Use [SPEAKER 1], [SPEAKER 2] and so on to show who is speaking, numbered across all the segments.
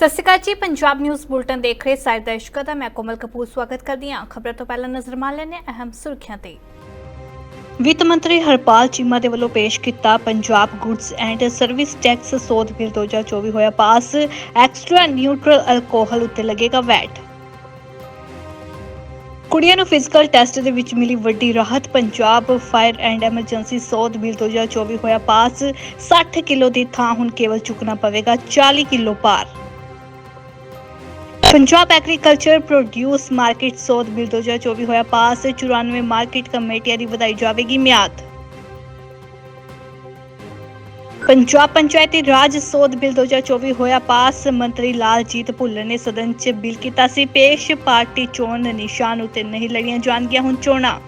[SPEAKER 1] ਸਤਿ ਸ਼੍ਰੀ ਅਕਾਲ ਜੀ, Punjab news bulletin ਦੇਖ ਰਹੇ ਸਾਰੇ ਦਰਸ਼ਕਾਂ ਦਾ, ਮੈਂ ਕੋਮਲ ਕਪੂਰ ਸਵਾਗਤ ਕਰਦੀ ਹਾਂ। ਖਬਰਾਂ ਤੋਂ ਪਹਿਲਾਂ ਨਜ਼ਰ ਮਾਰ ਲੈਂਦੇ ਅਹਿਮ ਸੁਰਖੀਆਂ ਤੇ। ਵਿੱਤ ਮੰਤਰੀ ਹਰਪਾਲ ਚੀਮਾ ਦੇ ਵੱਲੋਂ ਪੇਸ਼ ਕੀਤਾ Punjab goods and service tax ਸੋਧ ਬਿੱਲ 2024 ਹੋਇਆ ਪਾਸ। ਐਕਸਟਰਾ ਨਿਊਟਰਲ ਅਲਕੋਹਲ ਉੱਤੇ ਲੱਗੇਗਾ ਵੈਟ। ਕੁੜੀਆਂ ਨੂੰ ਫਿਜ਼ੀਕਲ ਟੈਸਟ ਦੇ ਵਿੱਚ ਮਿਲੀ ਵੱਡੀ ਰਾਹਤ। ਪੰਜਾਬ ਫਾਇਰ ਐਂਡ ਐਮਰਜੈਂਸੀ ਸੋਧ ਬਿੱਲ 2024 ਹੋਇਆ ਪਾਸ। 60 ਕਿਲੋ ਦੀ ਥਾਂ ਹੁਣ ਕੇਵਲ ਚੁੱਕਣਾ ਪਵੇਗਾ 40 ਕਿਲੋ ਭਾਰ। ਪੰਜਾਬ ਐਗਰੀਕਲਚਰ ਪ੍ਰੋਡਿਊਸ ਮਾਰਕੀਟ ਸੋਧ ਬਿੱਲ 2024 ਹੋਇਆ ਪਾਸ 94 ਮਾਰਕੀਟ ਕਮੇਟੀਆਂ ਦੀ ਵਧਾਈ ਜਾਵੇਗੀ ਮਿਆਦ। ਪੰਜਾਬ ਪੰਚਾਇਤੀ ਰਾਜ ਸੋਧ ਬਿੱਲ 2024 ਹੋਇਆ ਪਾਸ, ਮੰਤਰੀ ਲਾਲਜੀਤ ਭੁੱਲਰ ਨੇ ਸਦਨ 'ਚ ਬਿੱਲ ਕੀਤਾ ਸੀ ਪੇਸ਼, ਪਾਰਟੀ ਚੋਣ ਨਿਸ਼ਾਨ ਉਤੇ ਨਹੀਂ ਲੜੀਆਂ ਜਾਣਗੀਆਂ ਹੁਣ ਚੋਣਾਂ।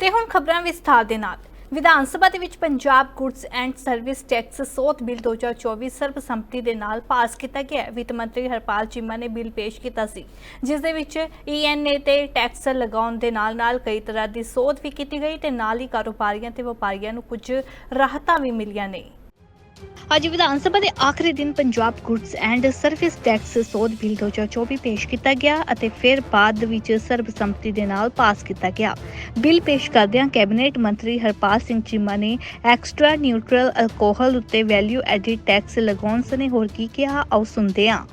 [SPEAKER 1] ਤੇ ਹੁਣ ਖਬਰਾਂ ਵਿਸਥਾਰ ਦੇ ਨਾਲ। ਵਿਧਾਨ ਸਭਾ ਦੇ ਵਿੱਚ Punjab goods and service tax ਸੋਧ ਬਿੱਲ 2024 ਸਰਬਸੰਮਤੀ ਦੇ ਨਾਲ ਪਾਸ ਕੀਤਾ ਗਿਆ ਹੈ। ਵਿੱਤ ਮੰਤਰੀ ਹਰਪਾਲ ਚੀਮਾ ਨੇ ਬਿੱਲ ਪੇਸ਼ ਕੀਤਾ ਸੀ, ਜਿਸ ਦੇ ਵਿੱਚ ਈਐਨਏ ਤੇ ਟੈਕਸ ਲਗਾਉਣ ਦੇ ਨਾਲ-ਨਾਲ ਕਈ ਤਰ੍ਹਾਂ ਦੀ ਸੋਧ ਵੀ ਕੀਤੀ ਗਈ ਤੇ ਨਾਲ ਹੀ ਕਾਰੋਬਾਰੀਆਂ ਤੇ ਵਪਾਰੀਆਂ ਨੂੰ ਕੁਝ ਰਾਹਤਾਂ ਵੀ ਮਿਲੀਆਂ ਨੇ ਅੱਜ ਵਿਧਾਨ ਸਭਾ ਦੇ ਆਖਰੀ ਦਿਨ Punjab goods and service tax ਸੋਧ ਬਿੱਲ 2024 ਪੇਸ਼ ਕੀਤਾ ਗਿਆ ਅਤੇ ਫਿਰ ਬਾਅਦ ਵਿੱਚ ਸਰਬਸੰਮਤੀ ਦੇ ਨਾਲ ਪਾਸ ਕੀਤਾ ਗਿਆ। ਬਿੱਲ ਪੇਸ਼ ਕਰਦਿਆਂ ਕੈਬਨਿਟ ਮੰਤਰੀ ਹਰਪਾਲ ਸਿੰਘ ਚੀਮਾ ਨੇ ਐਕਸਟਰਾ ਨਿਊਟਰਲ ਅਲਕੋਹਲ ਉੱਤੇ ਵੈਲਿਊ ਐਡਿਡ ਟੈਕਸ ਲਗਾਉਣ ਸਨੇ ਹੋਰ ਕੀ ਕਿਹਾ, ਆਓ ਸੁਣਦੇ ਹਾਂ।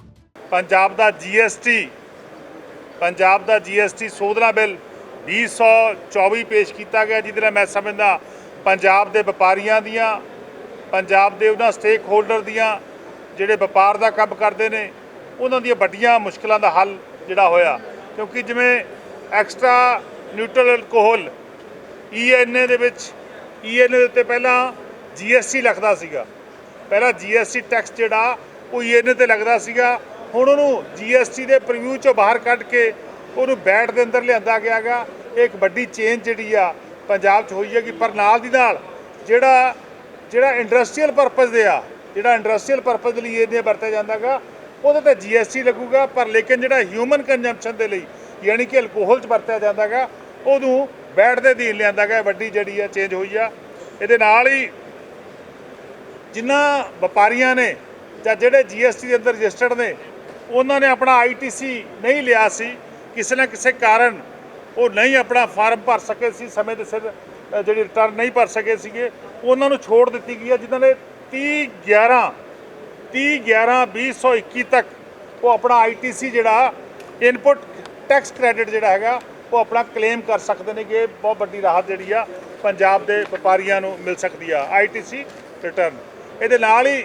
[SPEAKER 2] ਪੰਜਾਬ ਦਾ ਜੀਐਸਟੀ, ਪੰਜਾਬ ਦਾ ਜੀਐਸਟੀ ਸੋਧਣਾ ਬਿੱਲ 2024 ਪੇਸ਼ ਕੀਤਾ ਗਿਆ, ਜਿਹਦੇ ਨਾਲ ਮੈਂ ਸਮਝਦਾ ਪੰਜਾਬ ਦੇ ਵਪਾਰੀਆਂ ਦੀਆਂ ਪੰਜਾਬ ਦੇ ਉਹਨਾਂ ਸਟੇਕ ਹੋਲਡਰ ਦੀਆਂ ਜਿਹੜੇ ਵਪਾਰ ਦਾ ਕੰਮ ਕਰਦੇ ਨੇ, ਉਹਨਾਂ ਦੀਆਂ ਵੱਡੀਆਂ ਮੁਸ਼ਕਲਾਂ ਦਾ ਹੱਲ ਜਿਹੜਾ ਹੋਇਆ। ਕਿਉਂਕਿ ਜਿਵੇਂ ਐਕਸਟਰਾ ਨਿਊਟਰਲ ਅਲਕੋਹਲ ਈਐਨਏ ਦੇ ਵਿੱਚ ਈਐਨਏ ਦੇ ਉੱਤੇ ਪਹਿਲਾਂ ਜੀਐਸਟੀ ਲੱਗਦਾ ਸੀਗਾ। ਪਹਿਲਾਂ ਜੀਐਸਟੀ ਟੈਕਸ ਜਿਹੜਾ, ਉਹ ਈਐਨਏ ਤੇ ਲੱਗਦਾ ਸੀਗਾ। ਹੁਣ ਉਹਨੂੰ ਜੀਐਸਟੀ ਦੇ ਪ੍ਰੀਵਿਊ ਚੋਂ ਬਾਹਰ ਕੱਢ ਕੇ ਉਹਨੂੰ ਬੈਟ ਦੇ ਅੰਦਰ ਲਿਆਂਦਾ ਗਿਆ ਗਾ ਇਹ ਇੱਕ ਵੱਡੀ ਚੇਂਜ ਜਿਹੜੀ ਆ ਪੰਜਾਬ 'ਚ ਹੋਈ ਹੈ ਕਿ ਪਰ ਨਾਲ ਦੀ ਨਾਲ ਜਿਹੜਾ ਜਿਹੜਾ ਇੰਡਸਟਰੀਅਲ ਪਰਪਸ ਦੇ ਆ, ਜਿਹੜਾ ਇੰਡਸਟਰੀਅਲ ਪਰਪਸ ਲਈ ਇਹਨੇ ਵਰਤਿਆ ਜਾਂਦਾਗਾ, ਉਹਦੇ ਤੇ ਜੀਐਸਟੀ ਲੱਗੂਗਾ, ਪਰ ਲੇਕਿਨ ਜਿਹੜਾ ਹਿਊਮਨ ਕੰਜ਼ੰਪਸ਼ਨ ਦੇ ਲਈ, ਯਾਨੀ ਕਿ ਅਲਕੋਹਲ 'ਚ ਵਰਤਿਆ ਜਾਂਦਾਗਾ, ਉਹਨੂੰ ਬੈਟ ਦੇ ਅਧੀਨ ਲਿਆਂਦਾ ਗਿਆ ਵੱਡੀ ਜਿਹੜੀ ਆ ਚੇਂਜ ਹੋਈ ਆ। ਇਹਦੇ ਨਾਲ ਹੀ ਜਿਨ੍ਹਾਂ ਵਪਾਰੀਆਂ ਨੇ ਜਾਂ ਜਿਹੜੇ ਜੀਐਸਟੀ ਦੇ ਅੰਦਰ ਰਜਿਸਟਰਡ ਨੇ, ਉਹਨਾਂ ਨੇ ਆਪਣਾ ਆਈਟੀਸੀ ਨਹੀਂ ਲਿਆ ਸੀ, ਕਿਸੇ ਨਾ ਕਿਸੇ ਕਾਰਨ ਉਹ ਨਹੀਂ ਆਪਣਾ ਫਾਰਮ ਭਰ ਸਕੇ ਸੀ, ਸਮੇਂ ਦੇ ਸਿਰ ਜਿਹੜੀ ਰਿਟਰਨ ਨਹੀਂ ਭਰ ਸਕੇ ਸੀਗੇ। ਉਹਨਾਂ ਨੂੰ ਛੋੜ ਦਿੱਤੀ ਗਈ ਹੈ, ਜਿਨ੍ਹਾਂ ਨੇ 30 11 30 11 2021 ਤੱਕ ਉਹ ਆਪਣਾ ਆਈਟੀਸੀ ਜਿਹੜਾ ਇਨਪੁਟ ਟੈਕਸ ਕ੍ਰੈਡਿਟ ਜਿਹੜਾ ਹੈਗਾ, ਉਹ ਆਪਣਾ ਕਲੇਮ ਕਰ ਸਕਦੇ ਨੇ ਕਿ ਇਹ ਬਹੁਤ ਵੱਡੀ ਰਾਹਤ ਜਿਹੜੀ ਆ ਪੰਜਾਬ ਦੇ ਵਪਾਰੀਆਂ ਨੂੰ ਮਿਲ ਸਕਦੀ ਆ ਆਈਟੀਸੀ ਰਿਟਰਨ। ਇਹਦੇ ਨਾਲ ਹੀ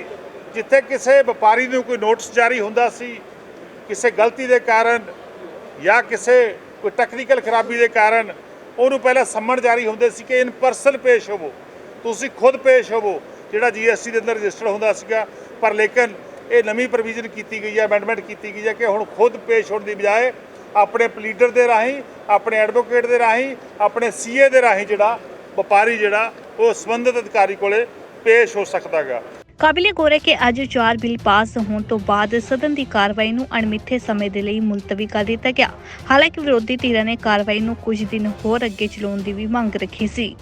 [SPEAKER 2] ਜਿੱਥੇ ਕਿਸੇ ਵਪਾਰੀ ਨੂੰ ਕੋਈ ਨੋਟਿਸ ਜਾਰੀ ਹੁੰਦਾ ਸੀ, ਕਿਸੇ ਗਲਤੀ ਦੇ ਕਾਰਨ ਜਾਂ ਕਿਸੇ ਕੋਈ ਟੈਕਨੀਕਲ ਖਰਾਬੀ ਦੇ ਕਾਰਨ ਉਹਨੂੰ ਪਹਿਲਾਂ ਸੰਮਣ ਜਾਰੀ ਹੁੰਦੇ ਸੀ ਕਿ ਇਨ ਪਰਸਨ ਪੇਸ਼ ਹੋਵੋ। ਤੁਸੀਂ ਖੁਦ ਪੇਸ਼ ਹੋਵੋ, ਜਿਹੜਾ ਜੀਐਸਟੀ ਦੇ ਅੰਦਰ ਰਜਿਸਟਰ ਹੁੰਦਾ ਸੀਗਾ। ਪਰ ਲੇਕਿਨ ਇਹ ਨਵੀਂ ਪ੍ਰੋਵੀਜ਼ਨ ਕੀਤੀ ਗਈ ਹੈ ਅਮੈਂਡਮੈਂਟ ਕੀਤੀ ਗਈ ਹੈ ਕਿ ਹੁਣ ਖੁਦ ਪੇਸ਼ ਹੋਣ ਦੀ ਬਜਾਏ ਆਪਣੇ ਪਲੀਡਰ ਦੇ ਰਾਹੀਂ, ਆਪਣੇ ਐਡਵੋਕੇਟ ਦੇ ਰਾਹੀਂ, ਆਪਣੇ ਸੀਏ ਦੇ ਰਾਹੀਂ ਜਿਹੜਾ ਵਪਾਰੀ ਜਿਹੜਾ, ਉਹ ਸੰਬੰਧਿਤ ਅਧਿਕਾਰੀ ਕੋਲੇ ਪੇਸ਼ ਹੋ ਸਕਦਾਗਾ
[SPEAKER 1] ਕਾਬਿਲੇ ਗੌਰ ਹੈ ਕਿ ਅੱਜ ਚਾਰ ਬਿੱਲ ਪਾਸ ਹੋਣ ਤੋਂ ਬਾਅਦ ਸਦਨ ਦੀ ਕਾਰਵਾਈ ਨੂੰ ਅਣਮਿੱਥੇ ਸਮੇਂ ਦੇ ਲਈ ਮੁਲਤਵੀ ਕਰ ਦਿੱਤਾ ਗਿਆ। ਹਾਲਾਂਕਿ ਵਿਰੋਧੀ ਧਿਰਾਂ ਨੇ ਕਾਰਵਾਈ ਨੂੰ ਕੁਝ ਦਿਨ ਹੋਰ ਅੱਗੇ ਚਲਾਉਣ ਦੀ ਵੀ ਮੰਗ ਰੱਖੀ ਸੀ।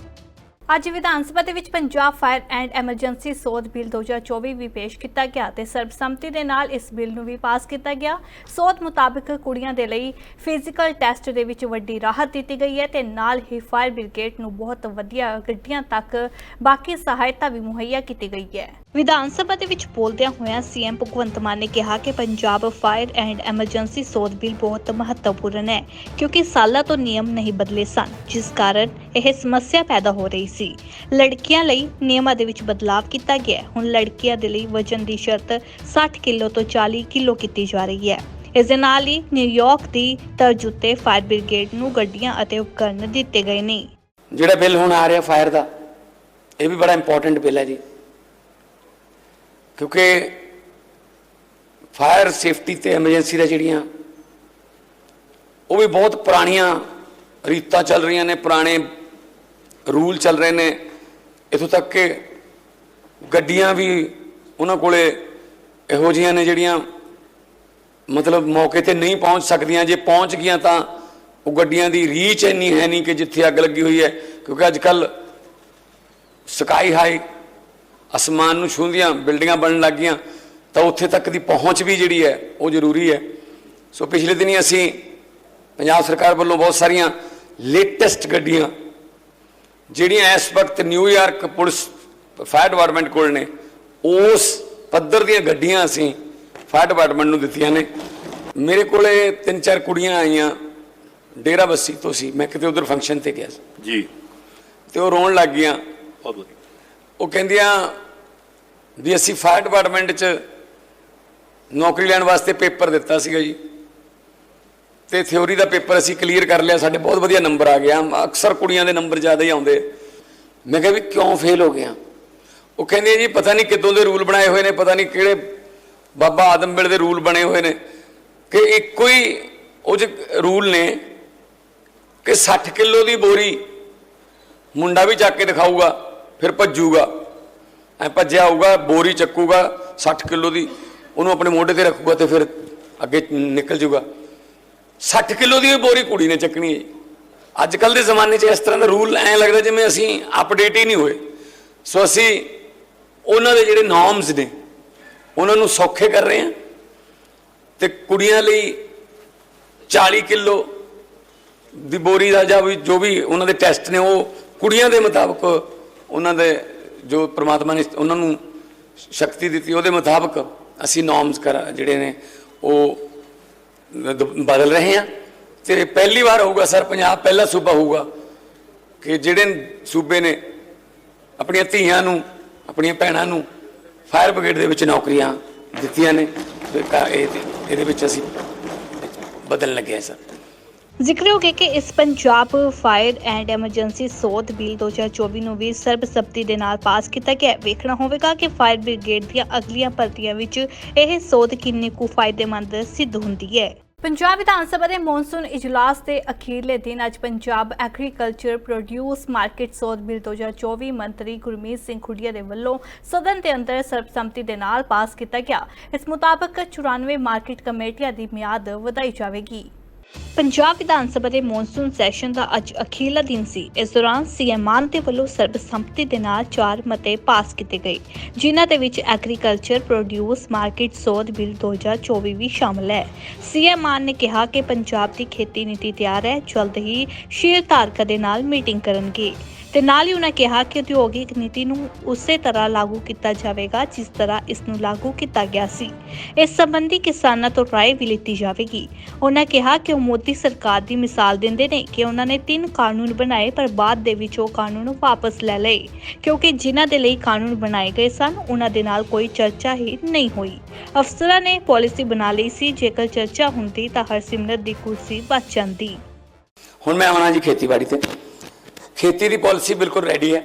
[SPEAKER 1] ਅੱਜ ਵਿਧਾਨ ਸਭਾ ਦੇ ਵਿੱਚ ਪੰਜਾਬ ਫਾਇਰ ਐਂਡ ਐਮਰਜੈਂਸੀ ਸੋਧ ਬਿੱਲ 2024 ਵੀ ਪੇਸ਼ ਕੀਤਾ ਗਿਆ ਤੇ ਸਰਬਸੰਮਤੀ ਦੇ ਨਾਲ ਇਸ ਬਿੱਲ ਨੂੰ ਵੀ ਪਾਸ ਕੀਤਾ ਗਿਆ। ਸੋਧ ਮੁਤਾਬਕ ਕੁੜੀਆਂ ਦੇ ਲਈ ਫਿਜ਼ੀਕਲ ਟੈਸਟ ਦੇ ਵਿੱਚ ਵੱਡੀ ਰਾਹਤ ਦਿੱਤੀ ਗਈ ਹੈ ਤੇ ਨਾਲ ਹੀ ਫਾਇਰ ਬ੍ਰਿਗੇਡ ਨੂੰ ਬਹੁਤ ਵਧੀਆ ਗੱਡੀਆਂ ਤੱਕ ਬਾਕੀ ਸਹਾਇਤਾ ਵੀ ਮੁਹੱਈਆ ਕੀਤੀ ਗਈ ਹੈ। ਵਿਧਾਨ ਸਭਾ ਦੇ ਵਿੱਚ ਬੋਲਦਿਆਂ ਹੋਇਆਂ ਸੀਐਮ ਭਗਵੰਤ ਮਾਨ ਨੇ ਕਿਹਾ ਕਿ ਪੰਜਾਬ ਫਾਇਰ ਐਂਡ ਐਮਰਜੈਂਸੀ ਸੋਧ ਬਿੱਲ ਬਹੁਤ ਮਹੱਤਵਪੂਰਨ ਹੈ ਕਿਉਂਕਿ ਸਾਲਾਂ ਤੋਂ ਨਿਯਮ ਨਹੀਂ ਬਦਲੇ ਸਨ, ਜਿਸ ਕਾਰਨ ਇਹ ਸਮੱਸਿਆ ਪੈਦਾ ਹੋ ਰਹੀ ਸੀ। ਲੜਕੀਆਂ ਲਈ ਨਿਯਮਾਂ ਦੇ ਵਿੱਚ ਬਦਲਾਅ ਕੀਤਾ ਗਿਆ। ਹੈ। ਹੁਣ ਲੜਕੀਆਂ ਦੇ ਲਈ ਵਜ਼ਨ ਦੀ ਸ਼ਰਤ 60 ਕਿਲੋ ਤੋਂ 40 ਕਿਲੋ ਕੀਤੀ ਜਾ ਰਹੀ ਹੈ। ਇਸ ਦੇ ਨਾਲ ਹੀ ਨਿਊਯਾਰਕ ਦੀ ਤਰਜ਼ ਉੱਤੇ ਫਾਇਰ ਬ੍ਰਿਗੇਡ ਨੂੰ ਗੱਡੀਆਂ ਅਤੇ ਉਪਕਰਨ ਦਿੱਤੇ ਗਏ ਨੇ।
[SPEAKER 3] ਜਿਹੜਾ ਬਿੱਲ ਹੁਣ ਆ ਰਿਹਾ ਫਾਇਰ ਦਾ, ਇਹ ਵੀ ਬੜਾ ਇੰਪੋਰਟੈਂਟ ਬਿੱਲ ਹੈ ਜੀ। ਕਿਉਂਕਿ ਫਾਇਰ ਸੇਫਟੀ ਤੇ ਐਮਰਜੈਂਸੀ ਦਾ ਜਿਹੜੀਆਂ, ਉਹ ਵੀ ਬਹੁਤ ਪੁਰਾਣੀਆਂ ਰੀਤਾਂ ਚੱਲ ਰਹੀਆਂ ਨੇ, ਪੁਰਾਣੇ ਰੂਲ ਚੱਲ ਰਹੇ ਨੇ, ਇਥੋਂ ਤੱਕ ਕਿ ਗੱਡੀਆਂ ਵੀ ਉਹਨਾਂ ਕੋਲੇ ਇਹੋ ਜਿਹੀਆਂ ਨੇ ਜਿਹੜੀਆਂ ਮਤਲਬ ਮੌਕੇ ਤੇ ਨਹੀਂ ਪਹੁੰਚ ਸਕਦੀਆਂ। ਜੇ ਪਹੁੰਚ ਗਈਆਂ ਤਾਂ ਉਹ ਗੱਡੀਆਂ ਦੀ ਰੀਚ ਇੰਨੀ ਹੈ ਨਹੀਂ ਕਿ ਜਿੱਥੇ ਅੱਗ ਲੱਗੀ ਹੋਈ ਹੈ, ਕਿਉਂਕਿ ਅੱਜ ਕੱਲ ਸਕਾਈ ਹਾਈ ਅਸਮਾਨ ਨੂੰ ਛੂੰਹਦੀਆਂ, ਬਿਲਡਿੰਗਾਂ ਬਣਨ ਲੱਗ ਗਈਆਂ, ਤਾਂ ਉੱਥੇ ਤੱਕ ਦੀ ਪਹੁੰਚ ਵੀ ਜਿਹੜੀ ਹੈ ਉਹ ਜ਼ਰੂਰੀ ਹੈ। ਸੋ ਪਿਛਲੇ ਦਿਨੀ ਅਸੀਂ ਪੰਜਾਬ ਸਰਕਾਰ ਵੱਲੋਂ ਬਹੁਤ ਸਾਰੀਆਂ ਲੇਟੈਸਟ ਗੱਡੀਆਂ ਜਿਹੜੀਆਂ ਇਸ ਵਕਤ ਨਿਊਯਾਰਕ ਪੁਲਿਸ ਫਾਇਰ ਡਿਪਾਰਟਮੈਂਟ ਕੋਲ ਨੇ ਉਸ ਪੱਧਰ ਦੀਆਂ ਗੱਡੀਆਂ ਅਸੀਂ ਫਾਇਰ ਡਿਪਾਰਟਮੈਂਟ ਨੂੰ ਦਿੱਤੀਆਂ ਨੇ। ਮੇਰੇ ਕੋਲੇ ਤਿੰਨ ਚਾਰ ਕੁੜੀਆਂ ਆਈਆਂ ਡੇਰਾ ਬੱਸੀ ਤੋਂ ਸੀ ਮੈਂ ਕਿਤੇ ਉਧਰ ਫੰਕਸ਼ਨ ਤੇ ਗਿਆ ਸੀ।
[SPEAKER 4] ਜੀ।
[SPEAKER 3] ਤੇ ਉਹ ਰੋਣ ਲੱਗ ਗਈਆਂ। ਉਹ ਕਹਿੰਦੀਆਂ ਵੀ ਅਸੀਂ ਫਾਇਰ ਡਿਪਾਰਟਮੈਂਟ 'ਚ ਨੌਕਰੀ ਲੈਣ ਵਾਸਤੇ ਪੇਪਰ ਦਿੱਤਾ ਸੀਗਾ ਜੀ। ਤੇ ਥਿਉਰੀ ਦਾ ਪੇਪਰ ਅਸੀਂ ਕਲੀਅਰ ਕਰ ਲਿਆ, ਸਾਡੇ ਬਹੁਤ ਵਧੀਆ ਨੰਬਰ ਆ ਗਿਆ ਅਕਸਰ ਕੁੜੀਆਂ ਦੇ ਨੰਬਰ ਜ਼ਿਆਦਾ ਹੀ ਆਉਂਦੇ। ਮੈਂ ਕਿਹਾ ਵੀ ਕਿਉਂ ਫੇਲ ਹੋ ਗਿਆ ਉਹ ਕਹਿੰਦੇ ਜੀ, ਪਤਾ ਨਹੀਂ ਕਿੱਦੋਂ ਦੇ ਰੂਲ ਬਣਾਏ ਹੋਏ ਨੇ, ਪਤਾ ਨਹੀਂ ਕਿਹੜੇ ਬਾਬਾ ਆਦਮ ਵੇਲੇ ਦੇ ਰੂਲ ਬਣੇ ਹੋਏ ਨੇ। ਕਿ ਇੱਕੋ ਹੀ ਉਹ ਚ ਰੂਲ ਨੇ ਕਿ 60 ਕਿਲੋ ਦੀ ਬੋਰੀ ਮੁੰਡਾ ਵੀ ਚੱਕ ਕੇ ਦਿਖਾਊਗਾ, ਫਿਰ ਭੱਜੂਗਾ। ਐ ਭੱਜਿਆ ਆਊਗਾ, ਬੋਰੀ ਚੱਕੂਗਾ 60 ਕਿਲੋ ਦੀ, ਉਹਨੂੰ ਆਪਣੇ ਮੋਢੇ ਤੇ ਰੱਖੂਗਾ ਤੇ ਫਿਰ ਅੱਗੇ ਨਿਕਲ ਜੂਗਾ। 60 ਕਿਲੋ ਦੀ ਵੀ ਬੋਰੀ ਕੁੜੀ ਨੇ ਚੱਕਣੀ ਹੈ ਜੀ। ਅੱਜ ਕੱਲ ਦੇ ਜ਼ਮਾਨੇ 'ਚ ਇਸ ਤਰ੍ਹਾਂ ਦਾ ਰੂਲ ਐ ਲੱਗਦਾ ਜਿਵੇਂ ਅਸੀਂ ਅਪਡੇਟ ਹੀ ਨਹੀਂ ਹੋਏ ਸੋ ਅਸੀਂ ਉਹਨਾਂ ਦੇ ਜਿਹੜੇ ਨਾਰਮਸ ਨੇ, ਉਹਨਾਂ ਨੂੰ ਸੌਖੇ ਕਰ ਰਹੇ ਹਾਂ ਤੇ ਕੁੜੀਆਂ ਲਈ 40 ਕਿਲੋ ਦੀ ਬੋਰੀ ਦਾ ਜਾਂ ਵੀ ਜੋ ਵੀ ਉਹਨਾਂ ਦੇ ਟੈਸਟ ਨੇ, ਉਹ ਕੁੜੀਆਂ ਦੇ ਮੁਤਾਬਕ ਉਹਨਾਂ ਦੇ ਜੋ ਪ੍ਰਮਾਤਮਾ ਨੇ ਉਹਨਾਂ ਨੂੰ ਸ਼ਕਤੀ ਦਿੱਤੀ, ਉਹਦੇ ਮੁਤਾਬਕ ਅਸੀਂ ਨਾਰਮਸ ਕਰ, ਜਿਹੜੇ ਨੇ, ਉਹ ਬਦਲ ਰਹੇ ਹਾਂ। ਤੇ ਪਹਿਲੀ ਵਾਰ ਹੋਊਗਾ ਸਰ, ਪੰਜਾਬ ਪਹਿਲਾ ਸੂਬਾ ਹੋਊਗਾ ਕਿ ਜਿਹੜੇ ਸੂਬੇ ਨੇ ਆਪਣੀਆਂ ਧੀਆਂ ਨੂੰ, ਆਪਣੀਆਂ ਭੈਣਾਂ ਨੂੰ ਫਾਇਰ ਬ੍ਰਿਗੇਡ ਦੇ ਵਿੱਚ ਨੌਕਰੀਆਂ ਦਿੱਤੀਆਂ ਨੇ, ਤੇ ਇਹਦੇ ਵਿੱਚ ਅਸੀਂ ਬਦਲਣ ਲੱਗੇ ਹਾਂ ਸਰ।
[SPEAKER 1] ਜ਼ਿਕਰਯੋਗ ਹੈ ਕਿ ਇਸ ਪੰਜਾਬ ਫਾਇਰ ਐਂਡ ਐਮਰਜੈਂਸੀ ਸੋਧ ਬਿੱਲ 2024 ਨੂੰ ਵੀ ਸਰਬਸੰਮਤੀ ਦੇ ਨਾਲ ਪਾਸ ਕੀਤਾ ਗਿਆ ਹੈ। ਵੇਖਣਾ ਹੋਵੇਗਾ ਕਿ ਫਾਇਰ ਬ੍ਰਿਗੇਡ ਦੀਆਂ ਅਗਲੀਆਂ ਭਰਤੀਆਂ ਵਿੱਚ ਇਹ ਸੋਧ ਕਿੰਨੀ ਕੁ ਫਾਇਦੇਮੰਦ ਸਿੱਧ ਹੁੰਦੀ ਹੈ। ਪੰਜਾਬ ਵਿਧਾਨ ਸਭਾ ਦੇ ਮੌਨਸੂਨ ਇਜਲਾਸ ਦੇ ਅਖੀਰਲੇ ਦਿਨ ਅੱਜ ਪੰਜਾਬ ਐਗਰੀਕਲਚਰ ਪ੍ਰੋਡਿਊਸ ਮਾਰਕੀਟ ਸੋਧ ਬਿੱਲ 2024 ਮੰਤਰੀ ਗੁਰਮੀਤ ਸਿੰਘ ਖੁੱਡੀਆ ਦੇ ਵੱਲੋਂ ਸਦਨ ਦੇ ਅੰਦਰ ਸਰਬਸੰਮਤੀ ਦੇ ਨਾਲ ਪਾਸ ਕੀਤਾ ਗਿਆ। ਇਸ ਮੁਤਾਬਕ 94 ਮਾਰਕੀਟ ਕਮੇਟੀਆਂ ਦੀ ਮਿਆਦ ਵਧਾਈ ਜਾਵੇਗੀ। ਪੰਜਾਬ ਵਿਧਾਨ ਸਭਾ ਦੇ ਮੌਨਸੂਨ ਸੈਸ਼ਨ ਦਾ ਅੱਜ ਅਖੀਰਲਾ ਦਿਨ ਸੀ। ਇਸ ਦੌਰਾਨ ਸੀਐਮ ਮਾਨ ਦੇ ਵੱਲੋਂ ਸਰਬਸੰਮਤੀ ਦੇ ਨਾਲ ਚਾਰ ਮਤੇ ਪਾਸ ਕੀਤੇ ਗਏ, ਜਿਨ੍ਹਾਂ ਦੇ ਵਿੱਚ ਐਗਰੀਕਲਚਰ ਪ੍ਰੋਡਿਊਸ ਮਾਰਕੀਟ ਸੋਧ ਬਿੱਲ 2024 ਵੀ ਸ਼ਾਮਲ ਹੈ। ਸੀਐਮ ਮਾਨ ਨੇ ਕਿਹਾ ਕਿ ਪੰਜਾਬ ਦੀ ਖੇਤੀ ਨੀਤੀ ਤਿਆਰ ਹੈ, ਜਲਦ ਹੀ ਸ਼ੇਅਰ ਧਾਰਕਾਂ ਦੇ ਨਾਲ ਮੀਟਿੰਗ ਕਰਨਗੇ। ਤੇ ਨਾਲ ਹੀ ਉਹਨਾਂ ਕਿਹਾ ਕਿ ਉਦਯੋਗਿਕ ਨੀਤੀ ਨੂੰ ਉਸੇ ਤਰ੍ਹਾਂ ਲਾਗੂ ਕੀਤਾ ਜਾਵੇਗਾ ਜਿਸ ਤਰ੍ਹਾਂ ਇਸ ਨੂੰ ਲਾਗੂ ਕੀਤਾ ਗਿਆ ਸੀ। ਇਸ ਸੰਬੰਧੀ ਕਿਸਾਨਾਂ ਤੋਂ ਰਾਏ ਵੀ ਲਿੱਤੀ ਜਾਵੇਗੀ। ਉਹਨਾਂ ਕਿਹਾ ਕਿ ਉਹ ਮੋਦੀ ਸਰਕਾਰ ਦੀ ਮਿਸਾਲ ਦਿੰਦੇ ਨੇ ਕਿ ਉਹਨਾਂ ਨੇ ਤਿੰਨ ਕਾਨੂੰਨ ਬਣਾਏ ਪਰ ਬਾਅਦ ਦੇ ਵਿੱਚ ਉਹ ਕਾਨੂੰਨ ਵਾਪਸ ਲੈ ਲਏ। ਕਿਉਂਕਿ ਜਿਨ੍ਹਾਂ ਦੇ ਲਈ ਕਾਨੂੰਨ ਬਣਾਏ ਗਏ ਸਨ, ਉਹਨਾਂ ਦੇ ਨਾਲ ਕੋਈ ਚਰਚਾ ਹੀ ਨਹੀਂ ਹੋਈ। ਅਫਸਰਾਂ ਨੇ ਪਾਲਿਸੀ ਬਣਾ ਲਈ ਸੀ। ਜੇਕਰ ਚਰਚਾ ਹੁੰਦੀ ਤਾਂ ਹਰਸਿਮਰਤ ਦੀ ਕੁਰਸੀ ਬਚ ਜਾਂਦੀ।
[SPEAKER 3] ਹੁਣ ਮੈਂ ਆਉਣਾ ਜੀ ਖੇਤੀਬਾੜੀ ਤੇ। ਖੇਤੀ ਦੀ ਪਾਲਿਸੀ ਬਿਲਕੁਲ ਰੈਡੀ ਹੈ।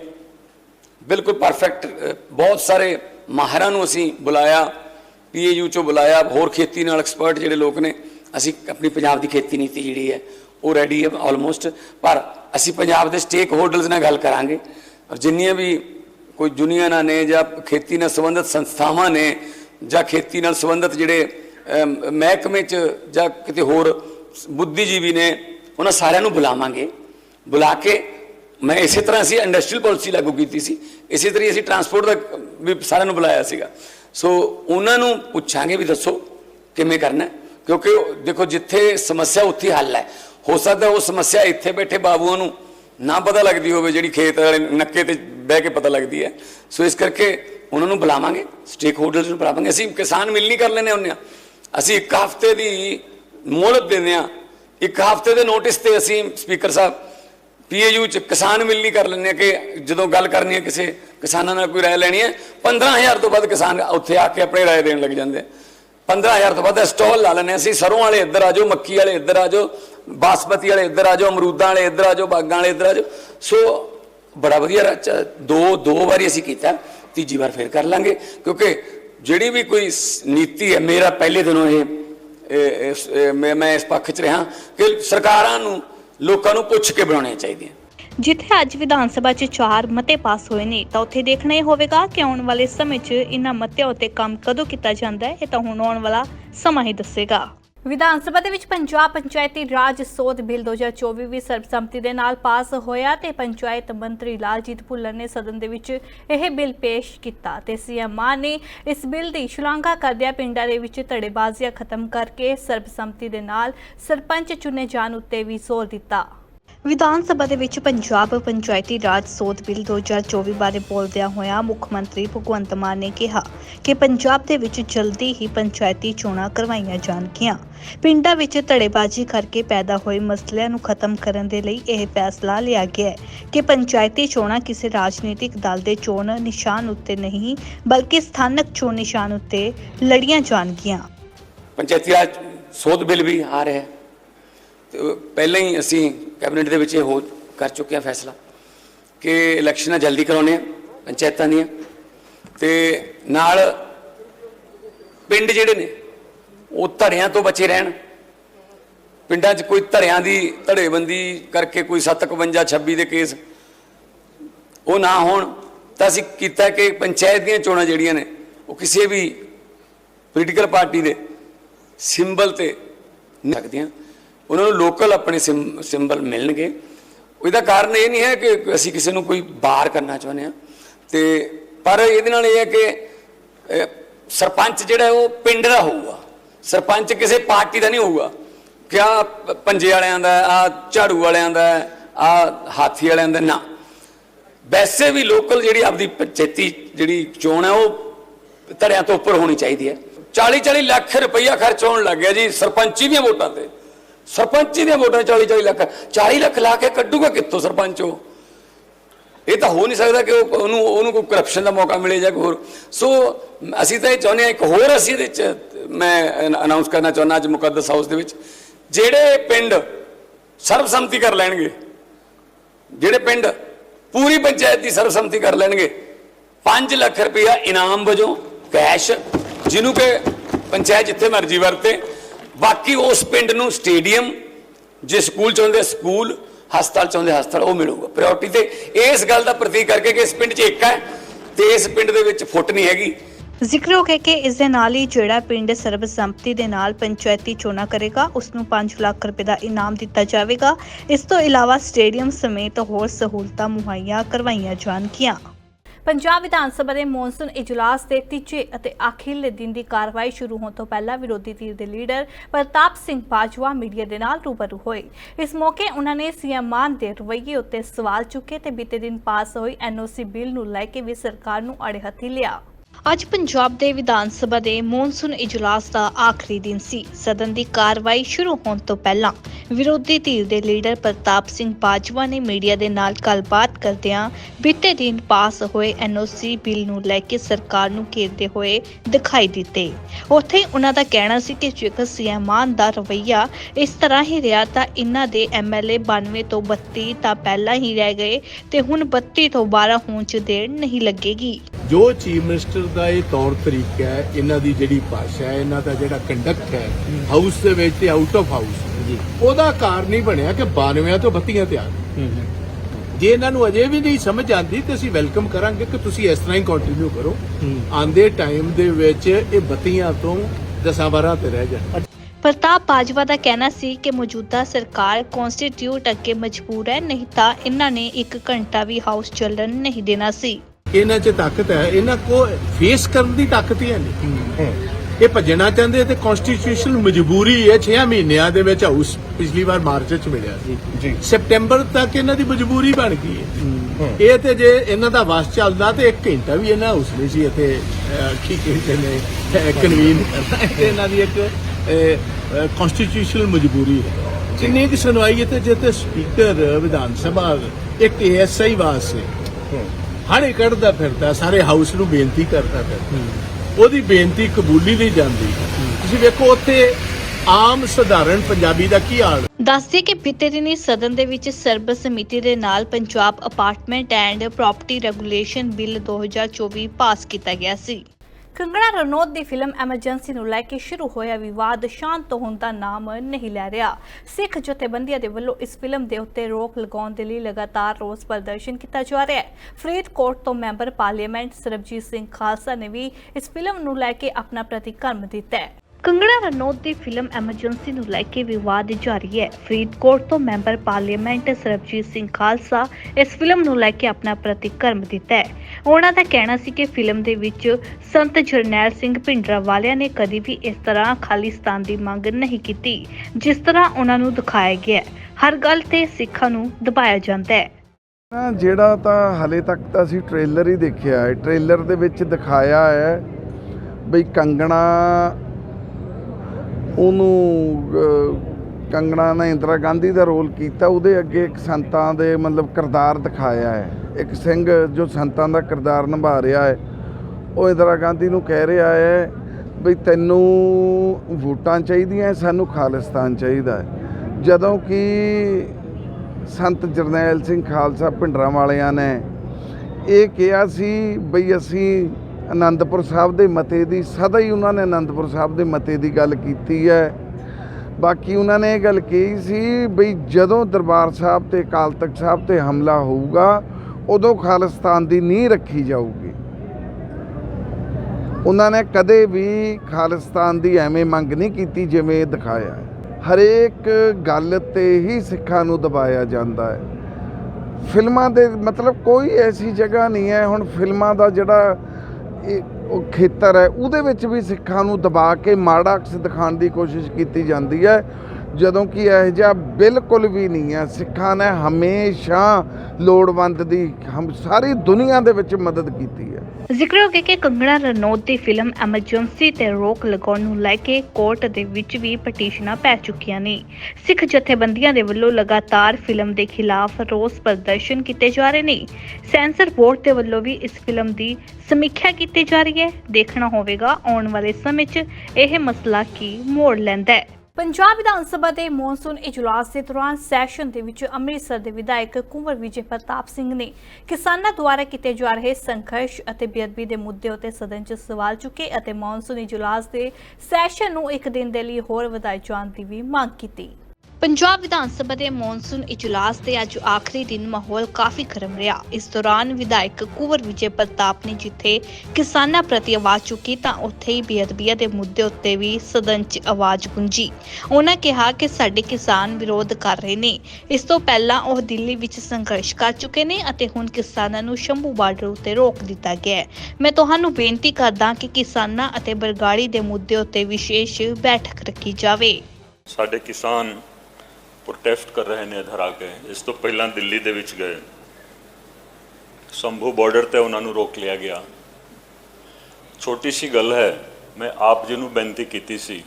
[SPEAKER 3] ਬਿਲਕੁਲ ਪਰਫੈਕਟ ਬਹੁਤ ਸਾਰੇ ਮਾਹਰਾਂ ਨੂੰ ਅਸੀਂ ਬੁਲਾਇਆ ਪੀਏਯੂ ਚੋਂ ਬੁਲਾਇਆ, ਹੋਰ ਖੇਤੀ ਨਾਲ ਐਕਸਪਰਟ ਜਿਹੜੇ ਲੋਕ ਨੇ, ਅਸੀਂ ਆਪਣੀ ਪੰਜਾਬ ਦੀ ਖੇਤੀ ਨੀਤੀ ਜਿਹੜੀ ਹੈ, ਉਹ ਰੈਡੀ ਹੈ ਆਲਮੋਸਟ ਪਰ ਅਸੀਂ ਪੰਜਾਬ ਦੇ ਸਟੇਕ ਹੋਲਡਰਸ ਨਾਲ ਗੱਲ ਕਰਾਂਗੇ। ਔਰ ਜਿੰਨੀਆਂ ਵੀ ਕੋਈ ਯੂਨੀਅਨਾਂ ਨੇ ਜਾਂ ਖੇਤੀ ਨਾਲ ਸੰਬੰਧਿਤ ਸੰਸਥਾਵਾਂ ਨੇ, ਜਾਂ ਖੇਤੀ ਨਾਲ ਸੰਬੰਧਿਤ ਜਿਹੜੇ ਮਹਿਕਮੇ 'ਚ ਜਾਂ ਕਿਤੇ ਹੋਰ ਬੁੱਧੀਜੀਵੀ ਨੇ, ਉਹਨਾਂ ਸਾਰਿਆਂ ਨੂੰ ਬੁਲਾਵਾਂਗੇ। ਬੁਲਾ ਕੇ ਮੈਂ ਇਸੇ ਤਰ੍ਹਾਂ ਅਸੀਂ ਇੰਡਸਟਰੀਅਲ ਪਾਲਿਸੀ ਲਾਗੂ ਕੀਤੀ ਸੀ। ਇਸੇ ਤਰ੍ਹਾਂ ਅਸੀਂ ਟਰਾਂਸਪੋਰਟ ਦਾ ਵੀ ਸਾਰਿਆਂ ਨੂੰ ਬੁਲਾਇਆ ਸੀਗਾ। ਸੋ ਉਹਨਾਂ ਨੂੰ ਪੁੱਛਾਂਗੇ ਵੀ ਦੱਸੋ ਕਿਵੇਂ ਕਰਨਾ ਕਿਉਂਕਿ ਦੇਖੋ, ਜਿੱਥੇ ਸਮੱਸਿਆ ਉੱਥੇ ਹੱਲ ਹੈ। ਹੋ ਸਕਦਾ ਉਹ ਸਮੱਸਿਆ ਇੱਥੇ ਬੈਠੇ ਬਾਬੂਆਂ ਨੂੰ ਨਾ ਪਤਾ ਲੱਗਦੀ ਹੋਵੇ, ਜਿਹੜੀ ਖੇਤ ਵਾਲੇ ਨੱਕੇ ਤੇ ਬਹਿ ਕੇ ਪਤਾ ਲੱਗਦੀ ਹੈ। ਸੋ ਇਸ ਕਰਕੇ ਉਹਨਾਂ ਨੂੰ ਬੁਲਾਵਾਂਗੇ ਸਟੇਕ ਹੋਲਡਰਸ ਨੂੰ ਬੁਲਾਵਾਂਗੇ। ਅਸੀਂ ਕਿਸਾਨ ਮਿਲ ਨਹੀਂ ਕਰ ਲੈਣੇ ਹੁੰਦੇ ਹਾਂ। ਅਸੀਂ ਇੱਕ ਹਫ਼ਤੇ ਦੀ ਮੋਹਲਤ ਦਿੰਦੇ ਹਾਂ। ਇੱਕ ਹਫ਼ਤੇ ਦੇ ਨੋਟਿਸ ਤੇ ਅਸੀਂ ਸਪੀਕਰ ਸਾਹਿਬ ਪੀਏਯੂ ਚ ਕਿਸਾਨ ਮਿਲਣੀ ਕਰ ਲੈਂਦੇ ਆ ਕਿ ਜਦੋਂ ਗੱਲ ਕਰਨੀ ਹੈ ਕਿਸੇ ਕਿਸਾਨਾਂ ਨਾਲ ਕੋਈ ਰਾਏ ਲੈਣੀ ਹੈ 15000 ਤੋਂ ਵੱਧ ਕਿਸਾਨ ਉੱਥੇ ਆ ਕੇ ਆਪਣੇ ਰਾਏ ਦੇਣ ਲੱਗ ਜਾਂਦੇ ਆ 15000 ਤੋਂ ਵੱਧ ਸਟਾਲ ਲਾ ਲੈਂਦੇ ਹਾਂ। ਅਸੀਂ ਸਰੋਂ ਵਾਲੇ ਇੱਧਰ ਆ ਜਾਓ, ਮੱਕੀ ਵਾਲੇ ਇੱਧਰ ਆ ਜਾਓ, ਬਾਸਮਤੀ ਵਾਲੇ ਇੱਧਰ ਆ ਜਾਓ, ਅਮਰੂਦਾਂ ਵਾਲੇ ਇੱਧਰ ਆ ਜਾਓ, ਬਾਗਾਂ ਵਾਲੇ ਇੱਧਰ ਆ ਜਾਓ। ਸੋ ਬੜਾ ਵਧੀਆ ਦੋ ਦੋ ਵਾਰੀ ਅਸੀਂ ਕੀਤਾ, ਤੀਜੀ ਵਾਰ ਫੇਰ ਕਰ ਲਾਂਗੇ। ਕਿਉਂਕਿ ਜਿਹੜੀ ਵੀ ਕੋਈ ਨੀਤੀ ਹੈ, ਮੇਰਾ ਪਹਿਲੇ ਦਿਨੋਂ ਇਹ ਇਹ- ਮੈਂ ਮੈਂ ਇਸ ਪੱਖ 'ਚ ਰਿਹਾ ਕਿ ਸਰਕਾਰਾਂ ਨੂੰ ਲੋਕਾਂ ਨੂੰ ਪੁੱਛ ਕੇ ਬਣਾਉਣੀਆਂ ਚਾਹੀਦੀਆਂ।
[SPEAKER 1] ਜਿੱਥੇ ਅੱਜ ਵਿਧਾਨ ਸਭਾ 'ਚ ਚਾਰ ਮਤੇ ਪਾਸ ਹੋਏ ਨੇ, ਤਾਂ ਉੱਥੇ ਦੇਖਣਾ ਇਹ ਹੋਵੇਗਾ ਕਿ ਆਉਣ ਵਾਲੇ ਸਮੇਂ 'ਚ ਇਹਨਾਂ ਮਤਿਆਂ ਉੱਤੇ ਕੰਮ ਕਦੋਂ ਕੀਤਾ ਜਾਂਦਾ ਹੈ, ਇਹ ਤਾਂ ਹੁਣ ਆਉਣ ਵਾਲਾ ਸਮਾਂ ਹੀ ਦੱਸੇਗਾ। ਵਿਧਾਨ ਸਭਾ ਦੇ ਵਿੱਚ ਪੰਜਾਬ ਪੰਚਾਇਤੀ ਰਾਜ ਸੋਧ ਬਿੱਲ 2024 ਵੀ ਸਰਬਸੰਮਤੀ ਦੇ ਨਾਲ ਪਾਸ ਹੋਇਆ ਤੇ ਪੰਚਾਇਤ ਮੰਤਰੀ ਲਾਲਜੀਤ ਭੁੱਲਰ ਨੇ ਸਦਨ ਦੇ ਵਿੱਚ ਇਹ ਬਿੱਲ ਪੇਸ਼ ਕੀਤਾ ਤੇ ਸੀਐਮ ਮਾਨ ਨੇ ਇਸ ਬਿੱਲ ਦੀ ਸ਼ਲਾਘਾ ਕਰਦਿਆਂ ਪਿੰਡਾਂ ਦੇ ਵਿੱਚ ਧੜੇਬਾਜ਼ੀਆਂ ਖਤਮ ਕਰਕੇ ਸਰਬਸੰਮਤੀ ਦੇ ਨਾਲ ਸਰਪੰਚ ਚੁਣੇ ਜਾਣ ਉੱਤੇ ਵੀ ਜ਼ੋਰ ਦਿੱਤਾ। ਵਿਧਾਨ ਸਭਾ ਦੇ ਵਿੱਚ ਪੰਜਾਬ ਪੰਚਾਇਤੀ ਰਾਜ ਸੋਧ ਬਿੱਲ 2024 ਬਾਰੇ ਬੋਲਦਿਆਂ ਹੋਇਆਂ ਮੁੱਖ ਮੰਤਰੀ ਭਗਵੰਤ ਮਾਨ ਨੇ ਕਿਹਾ ਕਿ ਪੰਜਾਬ ਦੇ ਵਿੱਚ ਜਲਦੀ ਹੀ ਪੰਚਾਇਤੀ ਚੋਣਾਂ ਕਰਵਾਈਆਂ ਜਾਣਗੀਆਂ। ਪਿੰਡਾਂ ਵਿੱਚ ਧੜੇਬਾਜ਼ੀ ਕਰਕੇ ਪੈਦਾ ਹੋਏ ਮਸਲਿਆਂ ਨੂੰ ਖਤਮ ਕਰਨ ਦੇ ਲਈ ਇਹ ਫੈਸਲਾ ਲਿਆ ਗਿਆ ਹੈ ਕਿ ਪੰਚਾਇਤੀ ਚੋਣਾਂ ਕਿਸੇ ਰਾਜਨੀਤਿਕ ਦਲ ਦੇ ਚੋਣ ਨਿਸ਼ਾਨ ਉੱਤੇ ਨਹੀਂ, ਬਲਕਿ ਸਥਾਨਕ ਚੋਣ ਨਿਸ਼ਾਨ ਉੱਤੇ ਲੜੀਆਂ ਜਾਣਗੀਆਂ।
[SPEAKER 3] ਪੰਚਾਇਤੀ ਰਾਜ ਸੋਧ ਬਿੱਲ ਵੀ ਆ ਰਿਹਾ ਹੈ। ਪਹਿਲਾਂ ਹੀ ਅਸੀਂ ਕੈਬਨਿਟ ਦੇ ਵਿੱਚ ਇਹ ਹੋ ਕਰ ਚੁੱਕੇ ਹਾਂ ਫੈਸਲਾ ਕਿ ਇਲੈਕਸ਼ਨਾਂ ਜਲਦੀ ਕਰਾਉਣੇ ਆ ਪੰਚਾਇਤਾਂ ਦੀਆਂ, ਤੇ ਨਾਲ ਪਿੰਡ ਜਿਹੜੇ ਨੇ, ਉਹ ਧੜਿਆਂ ਤੋਂ ਬਚੇ ਰਹਿਣ। ਪਿੰਡਾਂ 'ਚ ਕੋਈ ਧੜਿਆਂ ਦੀ ਧੜੇਬੰਦੀ ਕਰਕੇ ਕੋਈ 751 26 ਦੇ ਕੇਸ ਉਹ ਨਾ ਹੋਣ, ਤਾਂ ਅਸੀਂ ਕੀਤਾ ਕਿ ਪੰਚਾਇਤ ਦੀਆਂ ਚੋਣਾਂ ਜਿਹੜੀਆਂ ਨੇ, ਉਹ ਕਿਸੇ ਵੀ ਪੋਲੀਟੀਕਲ ਪਾਰਟੀ ਦੇ ਸਿੰਬਲ ਤੇ ਨਹੀਂ ਸਕਦੀਆਂ ਉਹਨਾਂ ਨੂੰ ਲੋਕਲ ਆਪਣੇ ਸਿੰਬਲ ਮਿਲਣਗੇ। ਇਹਦਾ ਕਾਰਨ ਇਹ ਨਹੀਂ ਹੈ ਕਿ ਅਸੀਂ ਕਿਸੇ ਨੂੰ ਕੋਈ ਬਾਹਰ ਕਰਨਾ ਚਾਹੁੰਦੇ ਹਾਂ। ਤੇ ਪਰ ਇਹਦੇ ਨਾਲ ਇਹ ਹੈ ਕਿ ਸਰਪੰਚ ਜਿਹੜਾ ਉਹ ਪਿੰਡ ਦਾ ਹੋਊਗਾ। ਸਰਪੰਚ ਕਿਸੇ ਪਾਰਟੀ ਦਾ ਨਹੀਂ ਹੋਊਗਾ। ਕਿਆ ਪੰਜੇ ਵਾਲਿਆਂ ਦਾ ਆ ਝਾੜੂ ਵਾਲਿਆਂ ਦਾ ਆ ਹਾਥੀ ਵਾਲਿਆਂ ਦਾ ਨਾ। ਵੈਸੇ ਵੀ ਲੋਕਲ ਜਿਹੜੀ ਆਪਦੀ ਪੰਚਾਇਤੀ ਜਿਹੜੀ ਚੋਣ ਹੈ, ਉਹ ਧੜਿਆਂ ਤੋਂ ਉੱਪਰ ਹੋਣੀ ਚਾਹੀਦੀ ਹੈ। 40 40 ਲੱਖ ਰੁਪਈਆ ਖਰਚ ਹੋਣ ਲੱਗ ਗਿਆ ਜੀ ਸਰਪੰਚੀ ਦੀਆਂ ਵੋਟਾਂ ਤੇ। ਸਰਪੰਚੀ ਦੀਆਂ ਵੋਟਾਂ 40 40 ਲੱਖ 40 ਲੱਖ ਲਾ ਕੇ ਕੱਢੂਗਾ ਕਿੱਥੋਂ ਸਰਪੰਚ ਉਹ? ਇਹ ਤਾਂ ਹੋ ਨਹੀਂ ਸਕਦਾ ਕਿ ਉਹ ਉਹਨੂੰ ਉਹਨੂੰ ਕੋਈ ਕਰਪਸ਼ਨ ਦਾ ਮੌਕਾ ਮਿਲੇ ਜਾਂ ਕੋਈ ਹੋਰ। ਸੋ ਅਸੀਂ ਤਾਂ ਇਹ ਚਾਹੁੰਦੇ ਹਾਂ, ਇੱਕ ਹੋਰ ਅਸੀਂ ਇਹਦੇ ਵਿੱਚ ਮੈਂ ਅਨਾਉਂਸ ਕਰਨਾ ਚਾਹੁੰਦਾ ਅੱਜ ਮੁਕੱਦਸ ਹਾਊਸ ਦੇ ਵਿੱਚ, ਜਿਹੜੇ ਪਿੰਡ ਸਰਬਸੰਮਤੀ ਕਰ ਲੈਣਗੇ, ਜਿਹੜੇ ਪਿੰਡ ਪੂਰੀ ਪੰਚਾਇਤ ਦੀ ਸਰਬਸੰਮਤੀ ਕਰ ਲੈਣਗੇ 5 ਲੱਖ ਰੁਪਇਆ ਇਨਾਮ ਵਜੋਂ ਕੈਸ਼ ਜਿਹਨੂੰ ਕਿ ਪੰਚਾਇਤ ਜਿੱਥੇ ਮਰਜ਼ੀ ਵਰਤੇ ਬਾਕੀ ਉਸ ਪਿੰਡ ਨੂੰ ਸਟੇਡੀਅਮ, ਜੇ ਸਕੂਲ ਚਾਹੁੰਦੇ ਸਕੂਲ, ਹਸਪਤਾਲ ਚਾਹੁੰਦੇ ਹਸਪਤਾਲ, ਉਹ ਮਿਲੂਗਾ। ਪ੍ਰਾਇੋਰਟੀ ਤੇ ਇਸ ਗੱਲ ਦਾ ਪ੍ਰਤੀਕ ਕਰਕੇ ਕਿ ਇਸ ਪਿੰਡ 'ਚ ਇੱਕ ਹੈ ਤੇ ਇਸ ਪਿੰਡ ਦੇ ਵਿੱਚ ਫੁੱਟ ਨਹੀਂ ਹੈਗੀ।
[SPEAKER 1] ਜ਼ਿਕਰ ਹੋ ਗਿਆ ਕਿ ਇਸ ਦੇ ਨਾਲ ਹੀ ਜਿਹੜਾ ਪਿੰਡ ਸਰਬਸੰਮਤੀ ਦੇ ਨਾਲ ਪੰਚਾਇਤੀ ਚੋਣਾਂ ਕਰੇਗਾ ਉਸ ਨੂੰ 5 ਲੱਖ ਰੁਪਏ ਦਾ ਇਨਾਮ ਦਿੱਤਾ ਜਾਵੇਗਾ। ਇਸ ਤੋਂ ਇਲਾਵਾ ਸਟੇਡੀਅਮ ਸਮੇਤ ਹੋਰ ਸਹੂਲਤਾਂ ਮੁਹੱਈਆ ਕਰਵਾਈਆਂ ਜਾਣਗੀਆਂ। ਪੰਜਾਬ ਵਿਧਾਨ ਸਭਾ ਦੇ ਮੌਨਸੂਨ ਇਜਲਾਸ ਦੇ ਤੀਜੇ ਅਤੇ ਆਖਿਰਲੇ ਦਿਨ ਦੀ ਕਾਰਵਾਈ ਸ਼ੁਰੂ ਹੋਣ ਤੋਂ ਪਹਿਲਾਂ ਵਿਰੋਧੀ ਧਿਰ ਦੇ ਲੀਡਰ ਪ੍ਰਤਾਪ ਸਿੰਘ ਬਾਜਵਾ ਮੀਡੀਆ ਦੇ ਨਾਲ ਰੂਬਰੂ ਹੋਏ। ਇਸ ਮੌਕੇ ਉਹਨਾਂ ਨੇ ਸੀਐਮ ਮਾਨ ਦੇ ਰਵੱਈਏ ਉੱਤੇ ਸਵਾਲ ਚੁੱਕੇ ਤੇ ਬੀਤੇ ਦਿਨ ਪਾਸ ਹੋਈ ਐਨਓਸੀ ਬਿੱਲ ਨੂੰ ਲੈ ਕੇ ਵੀ ਸਰਕਾਰ ਨੂੰ ਅੜੇ ਹੱਥੀ ਲਿਆ। ਅੱਜ ਪੰਜਾਬ ਦੇ ਵਿਧਾਨ ਸਭਾ ਦੇ ਮੌਨਸੂਨ ਇਜਲਾਸ ਦਾ ਆਖਰੀ ਦਿਨ ਸੀ। ਸਦਨ ਦੀ ਕਾਰਵਾਈ ਸ਼ੁਰੂ ਹੋਣ ਤੋਂ ਪਹਿਲਾਂ ਵਿਰੋਧੀ ਧਿਰ ਦੇ ਲੀਡਰ ਪ੍ਰਤਾਪ ਸਿੰਘ ਬਾਜਵਾ ਨੇ ਮੀਡੀਆ ਦੇ ਨਾਲ ਗੱਲਬਾਤ ਕਰਦਿਆਂ ਬੀਤੇ ਦਿਨ ਪਾਸ ਹੋਏ ਐਨਓਸੀ ਬਿੱਲ ਨੂੰ ਲੈ ਕੇ ਸਰਕਾਰ ਨੂੰ ਘੇਰਦੇ ਹੋਏ ਦਿਖਾਈ ਦਿੱਤੇ। ਉੱਥੇ ਉਹਨਾਂ ਦਾ ਕਹਿਣਾ ਸੀ ਕਿ ਜੇਕਰ ਸੀਐਮ ਮਾਨ ਦਾ ਰਵੱਈਆ ਇਸ ਤਰ੍ਹਾਂ ਹੀ ਰਿਹਾ ਤਾਂ ਇਹਨਾਂ ਦੇ ਐਮਐਲਏ 92 ਤੋਂ 32 ਤਾਂ ਪਹਿਲਾਂ ਹੀ ਰਹਿ ਗਏ ਤੇ ਹੁਣ 32 ਤੋਂ 12 ਹੋਣ 'ਚ ਦੇਰ ਨਹੀਂ ਲੱਗੇਗੀ।
[SPEAKER 4] ਜੋ ਚੀਫ ਮਿਨਿਸਟਰ ਦਾ ਇਹ ਤੌਰ ਤਰੀਕਾ ਹੈ ਇਹਨਾਂ ਦੀ ਜਿਹੜੀ ਭਾਸ਼ਾ ਹੈ ਇਹਨਾਂ ਦਾ ਜਿਹੜਾ ਕੰਡਕਟ ਹੈ ਹਾਊਸ ਦੇ ਵਿੱਚ ਤੇ ਆਊਟ ਆਫ ਹਾਊਸ ਉਹਦਾ ਕਾਰਨ ਨਹੀਂ ਬਣਿਆ ਕਿ 92 ਤੋਂ 32 ਤੇ ਆ ਗਏ ਜੇ ਇਹਨਾਂ ਨੂੰ ਅਜੇ ਵੀ ਨਹੀਂ ਸਮਝ ਆਂਦੀ ਤੇ ਅਸੀਂ ਵੈਲਕਮ ਕਰਾਂਗੇ ਕਿ ਤੁਸੀਂ ਇਸ ਤਰ੍ਹਾਂ ਹੀ ਕੰਟੀਨਿਊ ਕਰੋ। ਆਂਦੇ ਟਾਈਮ ਦੇ ਵਿੱਚ ਇਹ 32 ਤੋਂ 10 12 ਤੇ ਰਹਿ ਜਾਣ।
[SPEAKER 1] ਪ੍ਰਤਾਪ ਬਾਜਵਾ ਦਾ ਕਹਿਣਾ ਸੀ ਕਿ ਮੌਜੂਦਾ ਸਰਕਾਰ ਕਨਸਟੀਟਿਊਟ ਅੱਗੇ ਮਜਬੂਰ ਹੈ ਨਹੀਂ ਤਾਂ ਇਹਨਾਂ ਨੇ ਇੱਕ ਘੰਟਾ ਵੀ ਹਾਊਸ ਚੱਲਣ ਨਹੀਂ ਦੇਣਾ ਸੀ।
[SPEAKER 4] ਇਹਨਾਂ 'ਚ ਤਾਕਤ ਹੈ ਇਹਨਾਂ ਕੋ ਫੇਸ ਕਰਨ ਦੀ ਤਾਕਤ ਹੀ ਹੈ ਨਹੀਂ। ਇਹ ਭੱਜਣਾ ਚਾਹੁੰਦੇ ਤੇ ਕਨਸਟੀਟਿਊਸ਼ਨ ਮਜਬੂਰੀ ਹੈ 6 ਮਹੀਨਿਆਂ ਦੇ ਵਿੱਚ ਹਾਊਸ ਪਿਛਲੀ ਵਾਰ ਮਾਰਚ 'ਚ ਮਿਲਿਆ ਸੀ।
[SPEAKER 5] ਜੀ।
[SPEAKER 4] ਸਪਟੈਂਬਰ ਤੱਕ ਇਹਨਾਂ ਦੀ ਮਜਬੂਰੀ ਬਣ ਗਈ ਹੈ। ਇਹ ਤੇ ਜੇ ਇਹਨਾਂ ਦਾ ਵਸ ਚੱਲਦਾ ਤੇ 1 ਘੰਟਾ ਵੀ ਇਹਨਾਂ ਹਾਊਸ ਨਹੀਂ ਸੀ ਇੱਥੇ ਕੀ ਕਹਿੰਦੇ ਨੇ ਕਨਵੀਨ ਕਰਨਾ ਇਹ ਇਹਨਾਂ ਦੀ ਇੱਕ ਕਨਸਟੀਟਿਊਸ਼ਨਲ ਮਜਬੂਰੀ ਹੈ। ਜਿੰਨੀ ਕਿ ਸੁਣਵਾਈ ਹੈ ਤੇ ਜੇ ਤੇ ਸਪੀਕਰ ਵਿਧਾਨ ਸਭਾ ਇੱਕ ਐਸਆਈ ਵਾਸਤੇ ਹਾੜੇ ਕੱਢਦਾ ਫਿਰਦਾ, ਸਾਰੇ ਹਾਊਸ ਨੂੰ ਬੇਨਤੀ ਕਰਦਾ ਫਿਰਦਾ। ਉਹਦੀ ਬੇਨਤੀ ਕਬੂਲੀ ਨਹੀਂ ਜਾਂਦੀ। ਤੁਸੀਂ ਵੇਖੋ, ਉੱਥੇ ਆਮ ਸਧਾਰਨ ਪੰਜਾਬੀ ਦਾ ਕੀ ਹਾਲ?
[SPEAKER 1] ਦੱਸਦੇ ਕਿ ਬੀਤੇ ਦਿਨੀ ਸਦਨ ਦੇ ਵਿੱਚ ਸਰਬਸੰਮਤੀ ਦੇ ਨਾਲ Punjab apartment and property regulation bill 2024 pass ਕੀਤਾ ਗਿਆ ਸੀ। ਕੰਗਣਾ ਰਣੌਤ ਦੀ ਫਿਲਮ ਐਮਰਜੈਂਸੀ ਨੂੰ ਲੈ ਕੇ ਸ਼ੁਰੂ ਹੋਇਆ ਵਿਵਾਦ ਸ਼ਾਂਤ ਹੋਣ ਦਾ ਨਾਮ ਨਹੀਂ ਲੈ ਰਿਹਾ। ਸਿੱਖ ਜਥੇਬੰਦੀਆਂ ਦੇ ਵੱਲੋਂ ਇਸ ਫਿਲਮ ਦੇ ਉੱਤੇ ਰੋਕ ਲਗਾਉਣ ਦੇ ਲਈ ਲਗਾਤਾਰ ਰੋਸ ਪ੍ਰਦਰਸ਼ਨ ਕੀਤਾ ਜਾ ਰਿਹਾ ਹੈ। ਫਰੀਦਕੋਟ ਤੋਂ ਮੈਂਬਰ ਪਾਰਲੀਮੈਂਟ ਸਰਬਜੀਤ ਸਿੰਘ ਖਾਲਸਾ ਨੇ ਵੀ ਇਸ ਫਿਲਮ ਨੂੰ ਲੈ ਕੇ ਆਪਣਾ ਪ੍ਰਤੀਕਰਮ ਦਿੱਤਾ ਹੈ। ਕੰਗਣਾ ਰਣੌਤ ਦੀ ਫਿਲਮ ਐਮਰਜੈਂਸੀ ਨੂੰ ਲੈ ਕੇ ਵਿਵਾਦ ਜਾਰੀ ਹੈ। ਫਰੀਦਕੋਟ ਤੋਂ ਮੈਂਬਰ ਪਾਰਲੀਮੈਂਟ ਸਰਬਜੀਤ ਸਿੰਘ ਖਾਲਸਾ ਇਸ ਫਿਲਮ ਨੂੰ ਲੈ ਕੇ ਆਪਣਾ ਪ੍ਰਤੀਕਰਮ ਦਿੱਤਾ ਹੈ। ਉਹਨਾਂ ਦਾ ਕਹਿਣਾ ਸੀ ਕਿ ਫਿਲਮ ਦੇ ਵਿੱਚ ਸੰਤ ਜਰਨੈਲ ਸਿੰਘ ਭਿੰਡਰਾ ਵਾਲਿਆਂ ਨੇ ਕਦੀ ਵੀ ਇਸ ਤਰ੍ਹਾਂ ਖਾਲਿਸਤਾਨ ਦੀ ਮੰਗ ਨਹੀਂ ਕੀਤੀ, ਜਿਸ ਤਰ੍ਹਾਂ ਉਹਨਾਂ ਨੂੰ ਦਿਖਾਇਆ ਗਿਆ ਹੈ। ਹਰ ਗੱਲ ਤੇ ਸਿੱਖਾਂ ਨੂੰ ਦਬਾਇਆ ਜਾਂਦਾ ਹੈ।
[SPEAKER 5] ਨਾ ਜਿਹੜਾ ਤਾਂ ਹਲੇ ਤੱਕ ਤਾਂ ਅਸੀਂ ਟ੍ਰੇਲਰ ਹੀ ਦੇਖਿਆ ਹੈ। ਟ੍ਰੇਲਰ ਦੇ ਵਿੱਚ ਦਿਖਾਇਆ ਹੈ ਬਈ ਕੰਗਣਾ ਉਹਨੂੰ ਕੰਗਣਾ ਨੇ ਇੰਦਰਾ ਗਾਂਧੀ ਦਾ ਰੋਲ ਕੀਤਾ, ਉਹਦੇ ਅੱਗੇ ਇੱਕ ਸੰਤਾਂ ਦੇ ਮਤਲਬ ਕਿਰਦਾਰ ਦਿਖਾਇਆ ਹੈ। ਇੱਕ ਸਿੰਘ ਜੋ ਸੰਤਾਂ ਦਾ ਕਿਰਦਾਰ ਨਿਭਾ ਰਿਹਾ ਹੈ, ਉਹ ਇੰਦਰਾ ਗਾਂਧੀ ਨੂੰ ਕਹਿ ਰਿਹਾ ਹੈ ਬਈ ਤੈਨੂੰ ਵੋਟਾਂ ਚਾਹੀਦੀਆਂ, ਸਾਨੂੰ ਖਾਲਿਸਤਾਨ ਚਾਹੀਦਾ ਹੈ। ਜਦੋਂ ਕਿ ਸੰਤ ਜਰਨੈਲ ਸਿੰਘ ਖਾਲਸਾ ਭਿੰਡਰਾਂ ਵਾਲਿਆਂ ਨੇ ਇਹ ਕਿਹਾ ਸੀ ਬਈ ਅਸੀਂ ਅਨੰਦਪੁਰ ਸਾਹਿਬ ਦੇ ਮਤੇ ਦੀ, ਸਦਾ ਹੀ ਉਹਨਾਂ ਨੇ ਅਨੰਦਪੁਰ ਸਾਹਿਬ ਦੇ ਮਤੇ ਦੀ ਗੱਲ ਕੀਤੀ ਹੈ। ਬਾਕੀ ਉਹਨਾਂ ਨੇ ਇਹ ਗੱਲ ਕਹੀ ਸੀ ਬਈ ਜਦੋਂ ਦਰਬਾਰ ਸਾਹਿਬ ਤੇ ਅਕਾਲ ਤਖਤ ਸਾਹਿਬ ਤੇ ਹਮਲਾ ਹੋਊਗਾ, ਉਦੋਂ ਖਾਲਿਸਤਾਨ ਦੀ ਨੀਂਹ ਰੱਖੀ ਜਾਊਗੀ। ਉਹਨਾਂ ਨੇ ਕਦੇ ਵੀ ਖਾਲਿਸਤਾਨ ਦੀ ਐਵੇਂ ਮੰਗ ਨਹੀਂ ਕੀਤੀ ਜਿਵੇਂ ਇਹ ਦਿਖਾਇਆ ਹਰੇਕ ਗੱਲ ਤੇ ਹੀ ਸਿੱਖਾਂ ਨੂੰ ਦਬਾਇਆ ਜਾਂਦਾ ਹੈ। ਫਿਲਮਾਂ ਦੇ ਮਤਲਬ ਕੋਈ ਐਸੀ ਜਗ੍ਹਾ ਨਹੀਂ ਹੈ, ਹੁਣ ਫਿਲਮਾਂ ਦਾ ਜਿਹੜਾ ਇਹ ਉਹ ਖੇਤਰ ਹੈ, ਉਹਦੇ ਵਿੱਚ ਵੀ ਸਿੱਖਾਂ ਨੂੰ ਦਬਾ ਕੇ ਮਾੜਾ ਅਕਸ ਦਿਖਾਉਣ ਦੀ ਕੋਸ਼ਿਸ਼ ਕੀਤੀ ਜਾਂਦੀ ਹੈ, ਜਦੋਂ ਕਿ ਇਹ ਜਿਹਾ ਬਿਲਕੁਲ ਵੀ ਨਹੀਂ ਹੈ। ਸਿੱਖਾਂ ਨੇ ਹਮੇਸ਼ਾ ਲੋੜਵੰਦ ਦੀ ਹਮ ਸਾਰੀ ਦੁਨੀਆ ਦੇ ਵਿੱਚ ਮਦਦ ਕੀਤੀ ਹੈ।
[SPEAKER 1] ਜ਼ਿਕਰ ਹੋ ਗਿਆ ਕਿ ਕੰਗਣਾ ਰਣੌਤ ਦੀ ਫਿਲਮ ਐਮਰਜੈਂਸੀ ਤੇ ਰੋਕ ਲਗਾਉਣ ਨੂੰ ਲੈ ਕੇ ਕੋਰਟ ਦੇ ਵਿੱਚ ਵੀ ਪਟੀਸ਼ਨਾਂ ਪੈ ਚੁੱਕੀਆਂ ਨੇ। ਸਿੱਖ ਜਥੇਬੰਦੀਆਂ ਦੇ ਵੱਲੋਂ ਲਗਾਤਾਰ ਫਿਲਮ ਦੇ ਖਿਲਾਫ ਰੋਸ ਪ੍ਰਦਰਸ਼ਨ ਕੀਤੇ ਜਾ ਰਹੇ ਨੇ। ਸੈਂਸਰ ਬੋਰਡ ਦੇ ਵੱਲੋਂ ਵੀ ਇਸ ਫਿਲਮ ਦੀ ਸਮੀਖਿਆ ਕੀਤੀ ਜਾ ਰਹੀ ਹੈ। ਦੇਖਣਾ ਹੋਵੇਗਾ ਆਉਣ ਵਾਲੇ ਸਮੇਂ 'ਚ ਇਹ ਮਸਲਾ ਕੀ ਮੋੜ ਲੈਂਦਾ ਹੈ। ਪੰਜਾਬ ਵਿਧਾਨ ਸਭਾ ਦੇ ਮੌਨਸੂਨ ਇਜਲਾਸ ਦੇ ਦੌਰਾਨ ਸੈਸ਼ਨ ਦੇ ਵਿੱਚ ਅੰਮ੍ਰਿਤਸਰ ਦੇ ਵਿਧਾਇਕ ਕੁੰਵਰ ਵਿਜੇ ਪ੍ਰਤਾਪ ਸਿੰਘ ਨੇ ਕਿਸਾਨਾਂ ਦੁਆਰਾ ਕੀਤੇ ਜਾ ਰਹੇ ਸੰਘਰਸ਼ ਅਤੇ ਬੇਅਦਬੀ ਦੇ ਮੁੱਦੇ ਉੱਤੇ ਸਦਨ 'ਚ ਸਵਾਲ ਚੁੱਕੇ ਅਤੇ ਮੌਨਸੂਨ ਇਜਲਾਸ ਦੇ ਸੈਸ਼ਨ ਨੂੰ ਇੱਕ ਦਿਨ ਦੇ ਲਈ ਹੋਰ ਵਧਾਏ ਜਾਣ ਦੀ ਵੀ ਮੰਗ ਕੀਤੀ। ਪੰਜਾਬ ਵਿਧਾਨ ਸਭਾ ਦੇ ਮੌਨਸੂਨ ਇਜਲਾਸ ਦੇ ਅੱਜ ਆਖਰੀ ਦਿਨ ਮਾਹੌਲ ਕਾਫੀ ਗਰਮ ਰਿਹਾ। ਇਸ ਦੌਰਾਨ ਵਿਧਾਇਕ ਕੁੰਵਰ ਵਿਜੇ ਪ੍ਰਤਾਪ ਨੇ ਜਿੱਥੇ ਕਿਸਾਨਾਂ ਪ੍ਰਤੀ ਆਵਾਜ਼ ਚੁੱਕੀ ਤਾਂ ਉੱਥੇ ਹੀ ਬੇਅਦਬੀਆਂ ਦੇ ਮੁੱਦੇ ਉੱਤੇ ਵੀ ਸਦਨ 'ਚ ਆਵਾਜ਼ ਗੂੰਜੀ। ਉਹਨਾਂ ਕਿਹਾ ਕਿ ਸਾਡੇ ਕਿਸਾਨ ਵਿਰੋਧ ਕਰ ਰਹੇ ਨੇ। ਇਸ ਤੋਂ ਪਹਿਲਾਂ ਉਹ ਦਿੱਲੀ ਵਿੱਚ ਸੰਘਰਸ਼ ਕਰ ਚੁੱਕੇ ਨੇ ਅਤੇ ਹੁਣ ਕਿਸਾਨਾਂ ਨੂੰ ਸ਼ੰਭੂ ਬਾਰਡਰ ਉੱਤੇ ਰੋਕ ਦਿੱਤਾ ਗਿਆ ਹੈ। ਮੈਂ ਤੁਹਾਨੂੰ ਬੇਨਤੀ ਕਰਦਾ ਕਿ ਕਿਸਾਨਾਂ ਅਤੇ ਬਰਗਾੜੀ ਦੇ ਮੁੱਦੇ ਉੱਤੇ ਵਿਸ਼ੇਸ਼ ਬੈਠਕ ਰੱਖੀ ਜਾਵੇ।
[SPEAKER 6] ਸਾਡੇ ਕਿਸਾਨ ਪ੍ਰੋਟੈਸਟ ਕਰ ਰਹੇ ਨੇ ਇੱਧਰ ਆ ਕੇ। ਇਸ ਤੋਂ ਪਹਿਲਾਂ ਦਿੱਲੀ ਦੇ ਵਿੱਚ ਗਏ। ਸੰਭੂ ਬਾਰਡਰ ਤੇ ਉਹਨਾਂ ਨੂੰ ਰੋਕ ਲਿਆ ਗਿਆ। ਛੋਟੀ ਸੀ ਗੱਲ ਹੈ, ਮੈਂ ਆਪ ਜੀ ਨੂੰ ਬੇਨਤੀ ਕੀਤੀ ਸੀ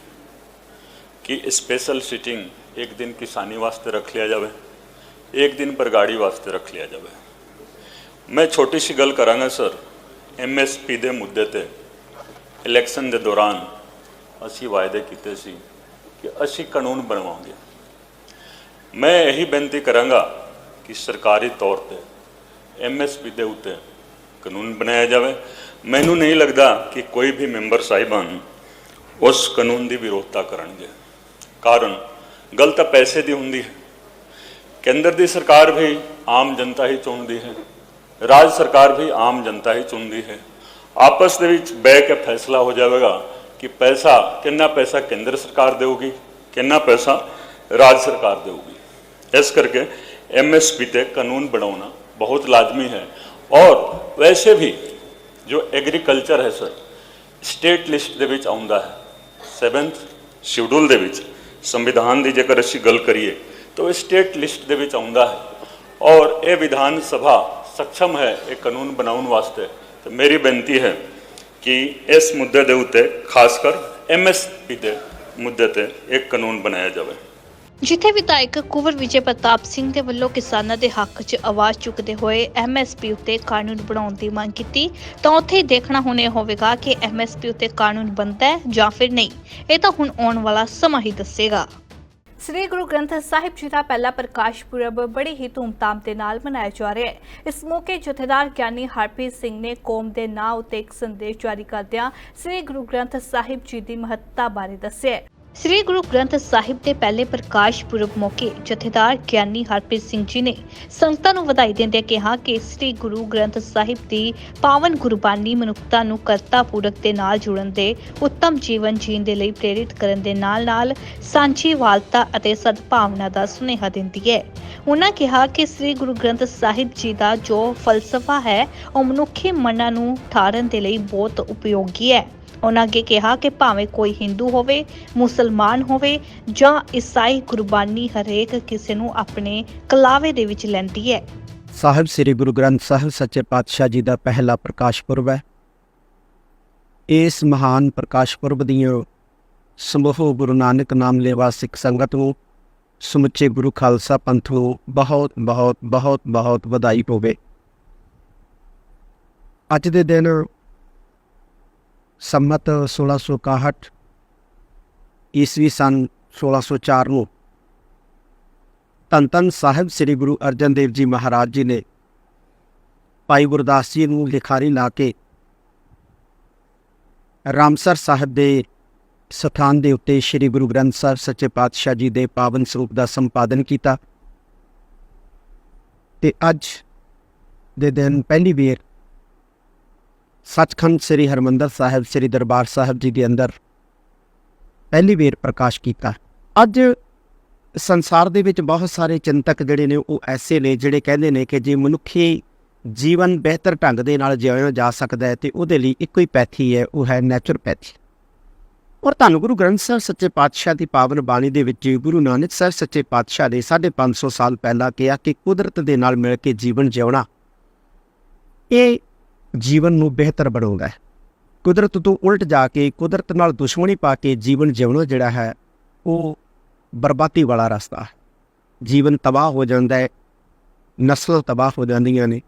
[SPEAKER 6] ਕਿ ਸਪੈਸ਼ਲ ਸਿਟਿੰਗ ਇੱਕ ਦਿਨ ਕਿਸਾਨੀ ਵਾਸਤੇ ਰੱਖ ਲਿਆ ਜਾਵੇ, ਇੱਕ ਦਿਨ ਬਰਗਾੜੀ ਵਾਸਤੇ ਰੱਖ ਲਿਆ ਜਾਵੇ। ਮੈਂ ਛੋਟੀ ਸੀ ਗੱਲ ਕਰਾਂਗਾ, ਸਰ। ਐਮਐਸਪੀ ਦੇ ਮੁੱਦੇ ਤੇ ਇਲੈਕਸ਼ਨ ਦੇ ਦੌਰਾਨ ਅਸੀਂ ਵਾਅਦੇ ਕੀਤੇ ਸੀ ਕਿ ਅਸੀਂ ਕਾਨੂੰਨ ਬਣਵਾਉਂਗੇ। ਮੈਂ ਇਹੀ ਬੇਨਤੀ ਕਰਾਂਗਾ ਕਿ ਸਰਕਾਰੀ ਤੌਰ ਤੇ ਐਮਐਸਪੀ ਦੇ ਉੱਤੇ ਕਾਨੂੰਨ ਬਣਾਇਆ ਜਾਵੇ। ਮੈਨੂੰ ਨਹੀਂ ਲੱਗਦਾ ਕਿ ਕੋਈ ਵੀ ਮੈਂਬਰ ਸਾਹਿਬਾਨ ਉਸ ਕਾਨੂੰਨ ਦੀ ਵਿਰੋਧਤਾ ਕਰਨਗੇ। ਕਾਰਨ ਗੱਲ ਤਾਂ ਪੈਸੇ ਦੀ ਹੁੰਦੀ ਹੈ। ਕੇਂਦਰ ਦੀ ਸਰਕਾਰ ਵੀ ਆਮ ਜਨਤਾ ਹੀ ਚੁਣਦੀ ਹੈ। ਰਾਜ ਸਰਕਾਰ ਵੀ ਆਮ ਜਨਤਾ ਹੀ ਚੁਣਦੀ ਹੈ। ਆਪਸ ਦੇ ਵਿੱਚ ਬਹਿ ਕੇ ਫੈਸਲਾ ਹੋ ਜਾਵੇਗਾ ਕਿ ਪੈਸਾ, ਕਿੰਨਾ ਪੈਸਾ ਕੇਂਦਰ ਸਰਕਾਰ ਦੇਊਗੀ, ਕਿੰਨਾ ਪੈਸਾ ਰਾਜ ਸਰਕਾਰ ਦੇਊਗੀ। ਇਸ ਕਰਕੇ ਐਮਐਸਪੀ ਤੇ ਕਾਨੂੰਨ ਬਣਾਉਣਾ ਬਹੁਤ ਲਾਜ਼ਮੀ ਹੈ ਔਰ ਵੈਸੇ ਵੀ ਜੋ ਐਗਰੀਕਲਚਰ ਹੈ ਸਰ ਸਟੇਟ ਲਿਸਟ ਦੇ ਵਿੱਚ ਆਉਂਦਾ ਹੈ 7th ਸ਼ਡਿਊਲ ਦੇ ਵਿੱਚ ਸੰਵਿਧਾਨ ਦੀ ਜੇਕਰ ਅਸੀਂ ਗੱਲ ਕਰੀਏ ਤਾਂ ਉਹ ਸਟੇਟ ਲਿਸਟ ਦੇ ਵਿੱਚ ਆਉਂਦਾ ਹੈ ਔਰ ਇਹ ਵਿਧਾਨ ਸਭਾ ਸક્ષਮ ਹੈ ਇਹ ਕਾਨੂੰਨ ਬਣਾਉਣ ਵਾਸਤੇ ਤੇ ਮੇਰੀ ਬੇਨਤੀ ਹੈ ਕਿ ਇਸ ਮੁੱਦੇ ਦੇ ਉੱਤੇ ਖਾਸ ਕਰ ਐਮਐਸਪੀ ਦੇ ਮੁੱਦੇ ਤੇ ਇੱਕ ਕਾਨੂੰਨ ਬਣਾਇਆ ਜਾਵੇ
[SPEAKER 1] ਜਿੱਥੇ ਵਿਧਾਇਕ ਕੁਵਰ ਵਿਜੇ ਪ੍ਰਤਾਪ ਸਿੰਘ ਦੇ ਵੱਲੋਂ ਕਿਸਾਨਾਂ ਦੇ ਹੱਕ 'ਚ ਆਵਾਜ਼ ਚੁੱਕਦੇ ਹੋਏ ਐਮਐਸਪੀ ਉੱਤੇ ਕਾਨੂੰਨ ਬਣਾਉਣ ਦੀ ਮੰਗ ਕੀਤੀ, ਤਾਂ ਉੱਥੇ ਦੇਖਣਾ ਹੁਣ ਹੋਵੇਗਾ ਕਿ ਐਮਐਸਪੀ ਉੱਤੇ ਕਾਨੂੰਨ ਬਣਦਾ ਹੈ ਜਾਂ ਫਿਰ ਨਹੀਂ। ਇਹ ਤਾਂ ਹੁਣ ਆਉਣ ਵਾਲਾ ਸਮਾਂ ਹੀ ਦੱਸੇਗਾ। ਸ੍ਰੀ ਗੁਰੂ ਗ੍ਰੰਥ ਸਾਹਿਬ ਜੀ ਦਾ ਪਹਿਲਾ ਪ੍ਰਕਾਸ਼ ਪੁਰਬ ਬੜੀ ਹੀ ਧੂਮਧਾਮ ਦੇ ਨਾਲ ਮਨਾਇਆ ਜਾ ਰਿਹਾ ਹੈ। ਇਸ ਮੌਕੇ ਜਥੇਦਾਰ ਗਿਆਨੀ ਹਰਪ੍ਰੀਤ ਸਿੰਘ ਨੇ ਕੌਮ ਦੇ ਨਾਂ ਉੱਤੇ ਇੱਕ ਸੰਦੇਸ਼ ਜਾਰੀ ਕਰਦਿਆਂ ਸ੍ਰੀ ਗੁਰੂ ਗ੍ਰੰਥ ਸਾਹਿਬ ਜੀ ਦੀ ਮਹੱਤਤਾ ਬਾਰੇ ਦੱਸਿਆ ਸ੍ਰੀ ਗੁਰੂ ਗ੍ਰੰਥ ਸਾਹਿਬ ਦੇ ਪਹਿਲੇ ਪ੍ਰਕਾਸ਼ ਪੁਰਬ ਮੌਕੇ ਜਥੇਦਾਰ ਗਿਆਨੀ ਹਰਪ੍ਰੀਤ ਸਿੰਘ ਜੀ ਨੇ ਸੰਗਤਾਂ ਨੂੰ ਵਧਾਈ ਦਿੰਦਿਆਂ ਕਿਹਾ ਕਿ ਸ੍ਰੀ ਗੁਰੂ ਗ੍ਰੰਥ ਸਾਹਿਬ ਦੀ ਪਾਵਨ ਗੁਰਬਾਣੀ ਮਨੁੱਖਤਾ ਨੂੰ ਕਰਤਾ ਪੂਰਕ ਦੇ ਨਾਲ ਜੁੜਨ ਦੇ, ਉੱਤਮ ਜੀਵਨ ਜੀਣ ਦੇ ਲਈ ਪ੍ਰੇਰਿਤ ਕਰਨ ਦੇ ਨਾਲ-ਨਾਲ ਸਾਂਝੀ ਵਾਲਤਾ ਅਤੇ ਸਦਭਾਵਨਾ ਦਾ ਸੁਨੇਹਾ ਦਿੰਦੀ ਹੈ। ਉਹਨਾਂ ਕਿਹਾ ਕਿ ਸ੍ਰੀ ਗੁਰੂ ਗ੍ਰੰਥ ਸਾਹਿਬ ਜੀ ਦਾ ਜੋ ਫਲਸਫਾ ਹੈ, ਉਹ ਮਨੁੱਖੀ ਮਨਾਂ ਨੂੰ ਠਾਰਨ ਦੇ ਲਈ ਬਹੁਤ ਉਪਯੋਗੀ ਹੈ। ਉਹਨਾਂ ਅੱਗੇ ਕਿਹਾ ਕਿ ਭਾਵੇਂ ਕੋਈ ਹਿੰਦੂ ਹੋਵੇ, ਮੁਸਲਮਾਨ ਹੋਵੇ ਜਾਂ ਈਸਾਈ ਗੁਰਬਾਨੀ ਹਰੇਕ ਕਿਸੇ ਨੂੰ ਆਪਣੇ ਕਲਾਵੇ ਦੇ ਵਿੱਚ ਲੈਂਦੀ ਹੈ।
[SPEAKER 7] ਸਾਹਿਬ, ਸ੍ਰੀ ਗੁਰੂ ਗ੍ਰੰਥ ਸਾਹਿਬ ਸੱਚੇ ਪਾਤਸ਼ਾਹ ਜੀ ਦਾ ਪਹਿਲਾ ਪ੍ਰਕਾਸ਼ ਪੁਰਬ ਹੈ। ਇਸ ਮਹਾਨ ਪ੍ਰਕਾਸ਼ ਪੁਰਬ ਦੀਆਂ ਸਮੂਹ ਗੁਰੂ ਨਾਨਕ ਨਾਮ ਲੇਵਾ ਸਿੱਖ ਸੰਗਤ ਨੂੰ ਸਮੁੱਚੇ ਗੁਰੂ ਖਾਲਸਾ ਪੰਥ ਨੂੰ ਬਹੁਤ ਬਹੁਤ ਬਹੁਤ ਬਹੁਤ ਵਧਾਈ ਹੋਵੇ। ਅੱਜ ਦੇ ਦਿਨ ਸੰਮਤ 1661 ਈਸਵੀ ਸਨ 1604 ਨੂੰ ਧੰਨ ਧੰਨ ਸਾਹਿਬ ਸ੍ਰੀ ਗੁਰੂ ਅਰਜਨ ਦੇਵ ਜੀ ਮਹਾਰਾਜ ਜੀ ਨੇ ਭਾਈ ਗੁਰਦਾਸ ਜੀ ਨੂੰ ਲਿਖਾਰੀ ਲਾ ਕੇ ਰਾਮਸਰ ਸਾਹਿਬ ਦੇ ਸਥਾਨ ਦੇ ਉੱਤੇ ਸ੍ਰੀ ਗੁਰੂ ਗ੍ਰੰਥ ਸਾਹਿਬ ਸੱਚੇ ਪਾਤਸ਼ਾਹ ਜੀ ਦੇ ਪਾਵਨ ਸਰੂਪ ਦਾ ਸੰਪਾਦਨ ਕੀਤਾ ਤੇ ਅੱਜ ਦੇ ਦਿਨ ਪਹਿਲੀ ਵੇਰ ਸੱਚਖੰਡ ਸ੍ਰੀ ਹਰਮੰਦਰ ਸਾਹਿਬ, ਸ੍ਰੀ ਦਰਬਾਰ ਸਾਹਿਬ ਜੀ ਦੇ ਅੰਦਰ ਪਹਿਲੀ ਵੇਰ ਪ੍ਰਕਾਸ਼ ਕੀਤਾ। ਅੱਜ ਸੰਸਾਰ ਦੇ ਵਿੱਚ ਬਹੁਤ ਸਾਰੇ ਚਿੰਤਕ ਜਿਹੜੇ ਨੇ, ਉਹ ਐਸੇ ਨੇ ਜਿਹੜੇ ਕਹਿੰਦੇ ਨੇ ਕਿ ਜੇ ਮਨੁੱਖੀ ਜੀਵਨ ਬਿਹਤਰ ਢੰਗ ਦੇ ਨਾਲ ਜਿਉਣਾ ਜਾ ਸਕਦਾ ਹੈ ਤੇ ਉਹਦੇ ਲਈ ਇੱਕੋ ਹੀ ਪੈਥੀ ਹੈ, ਉਹ ਹੈ ਨੈਚੁਰਪੈਥੀ ਔਰ ਤੁਹਾਨੂੰ ਗੁਰੂ ਗ੍ਰੰਥ ਸਾਹਿਬ ਸੱਚੇ ਪਾਤਸ਼ਾਹ ਦੀ ਪਾਵਨ ਬਾਣੀ ਦੇ ਵਿੱਚ ਗੁਰੂ ਨਾਨਕ ਸਾਹਿਬ ਸੱਚੇ ਪਾਤਸ਼ਾਹ ਨੇ 550 ਸਾਲ ਪਹਿਲਾਂ ਕਿਹਾ ਕਿ ਕੁਦਰਤ ਦੇ ਨਾਲ ਮਿਲ ਕੇ ਜੀਵਨ ਜਿਉਣਾ, ਇਹ ਜੀਵਨ ਨੂੰ ਬਿਹਤਰ ਬਣਾਉਂਦਾ ਹੈ। ਕੁਦਰਤ ਤੋਂ ਉਲਟ ਜਾ ਕੇ ਕੁਦਰਤ ਨਾਲ ਦੁਸ਼ਮਣੀ ਪਾ ਕੇ ਜੀਵਨ ਜਿਉਣਾ ਜਿਹੜਾ ਹੈ, ਉਹ ਬਰਬਾਦੀ ਵਾਲਾ ਰਸਤਾ ਹੈ। ਜੀਵਨ ਤਬਾਹ ਹੋ ਜਾਂਦਾ ਹੈ, ਨਸਲ ਤਬਾਹ ਹੋ ਜਾਂਦੀਆਂ ਨੇ।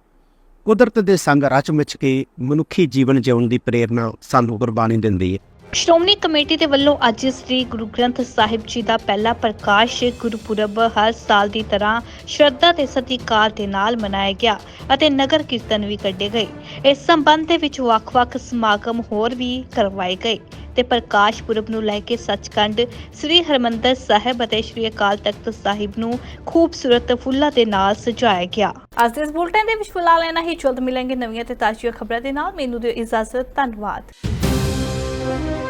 [SPEAKER 7] ਕੁਦਰਤ ਦੇ ਸੰਗ ਰਚ ਮਿਚ ਕੇ ਮਨੁੱਖੀ ਜੀਵਨ ਜਿਉਣ ਦੀ ਪ੍ਰੇਰਨਾ ਸਾਨੂੰ ਗੁਰਬਾਣੀ ਦਿੰਦੀ ਹੈ।
[SPEAKER 1] ਸ਼੍ਰੋਮਣੀ ਕਮੇਟੀ ਦੇ ਵੱਲੋਂ ਅੱਜ ਸ੍ਰੀ ਗੁਰੂ ਗ੍ਰੰਥ ਸਾਹਿਬ ਜੀ ਦਾ ਪਹਿਲਾ ਪ੍ਰਕਾਸ਼ ਗੁਰਪੁਰਬ ਹਰ ਸਾਲ ਦੀ ਤਰ੍ਹਾਂ ਸ਼ਰਧਾ ਤੇ ਸਤਿਕਾਰ ਦੇ ਨਾਲ ਮਨਾਇਆ ਗਿਆ ਅਤੇ ਨਗਰ ਕੀਰਤਨ ਵੀ ਕੱਢੇ ਗਏ। ਇਸ ਸੰਬੰਧ ਦੇ ਵਿੱਚ ਵੱਖ-ਵੱਖ ਸਮਾਗਮ ਹੋਰ ਵੀ ਕਰਵਾਏ ਗਏ ਤੇ ਪ੍ਰਕਾਸ਼ ਪੁਰਬ ਨੂੰ ਲੈ ਕੇ ਸੱਚਖੰਡ ਸ੍ਰੀ ਹਰਮੰਦਰ ਸਾਹਿਬ ਅਤੇ ਸ੍ਰੀ ਅਕਾਲ ਤਖਤ ਸਾਹਿਬ ਨੂੰ ਖੂਬਸੂਰਤ ਫੁੱਲਾਂ ਦੇ ਨਾਲ ਸਜਾਇਆ ਗਿਆ। ਅੱਜ ਦੇ ਇਸ ਬੁਲਟਨ ਦੇ ਵਿੱਚ ਫਿਲਹਾਲ ਇਹਨਾਂ ਹੀ। ਜਲਦ ਮਿਲਾਂਗੇ ਨਵੀਆਂ ਤੇ ਤਾਜ਼ੀਆਂ ਖਬਰਾਂ ਦੇ ਨਾਲ। ਮੈਨੂੰ ਦਿਓ ਇਜਾਜ਼ਤ। ਧੰਨਵਾਦ। thank you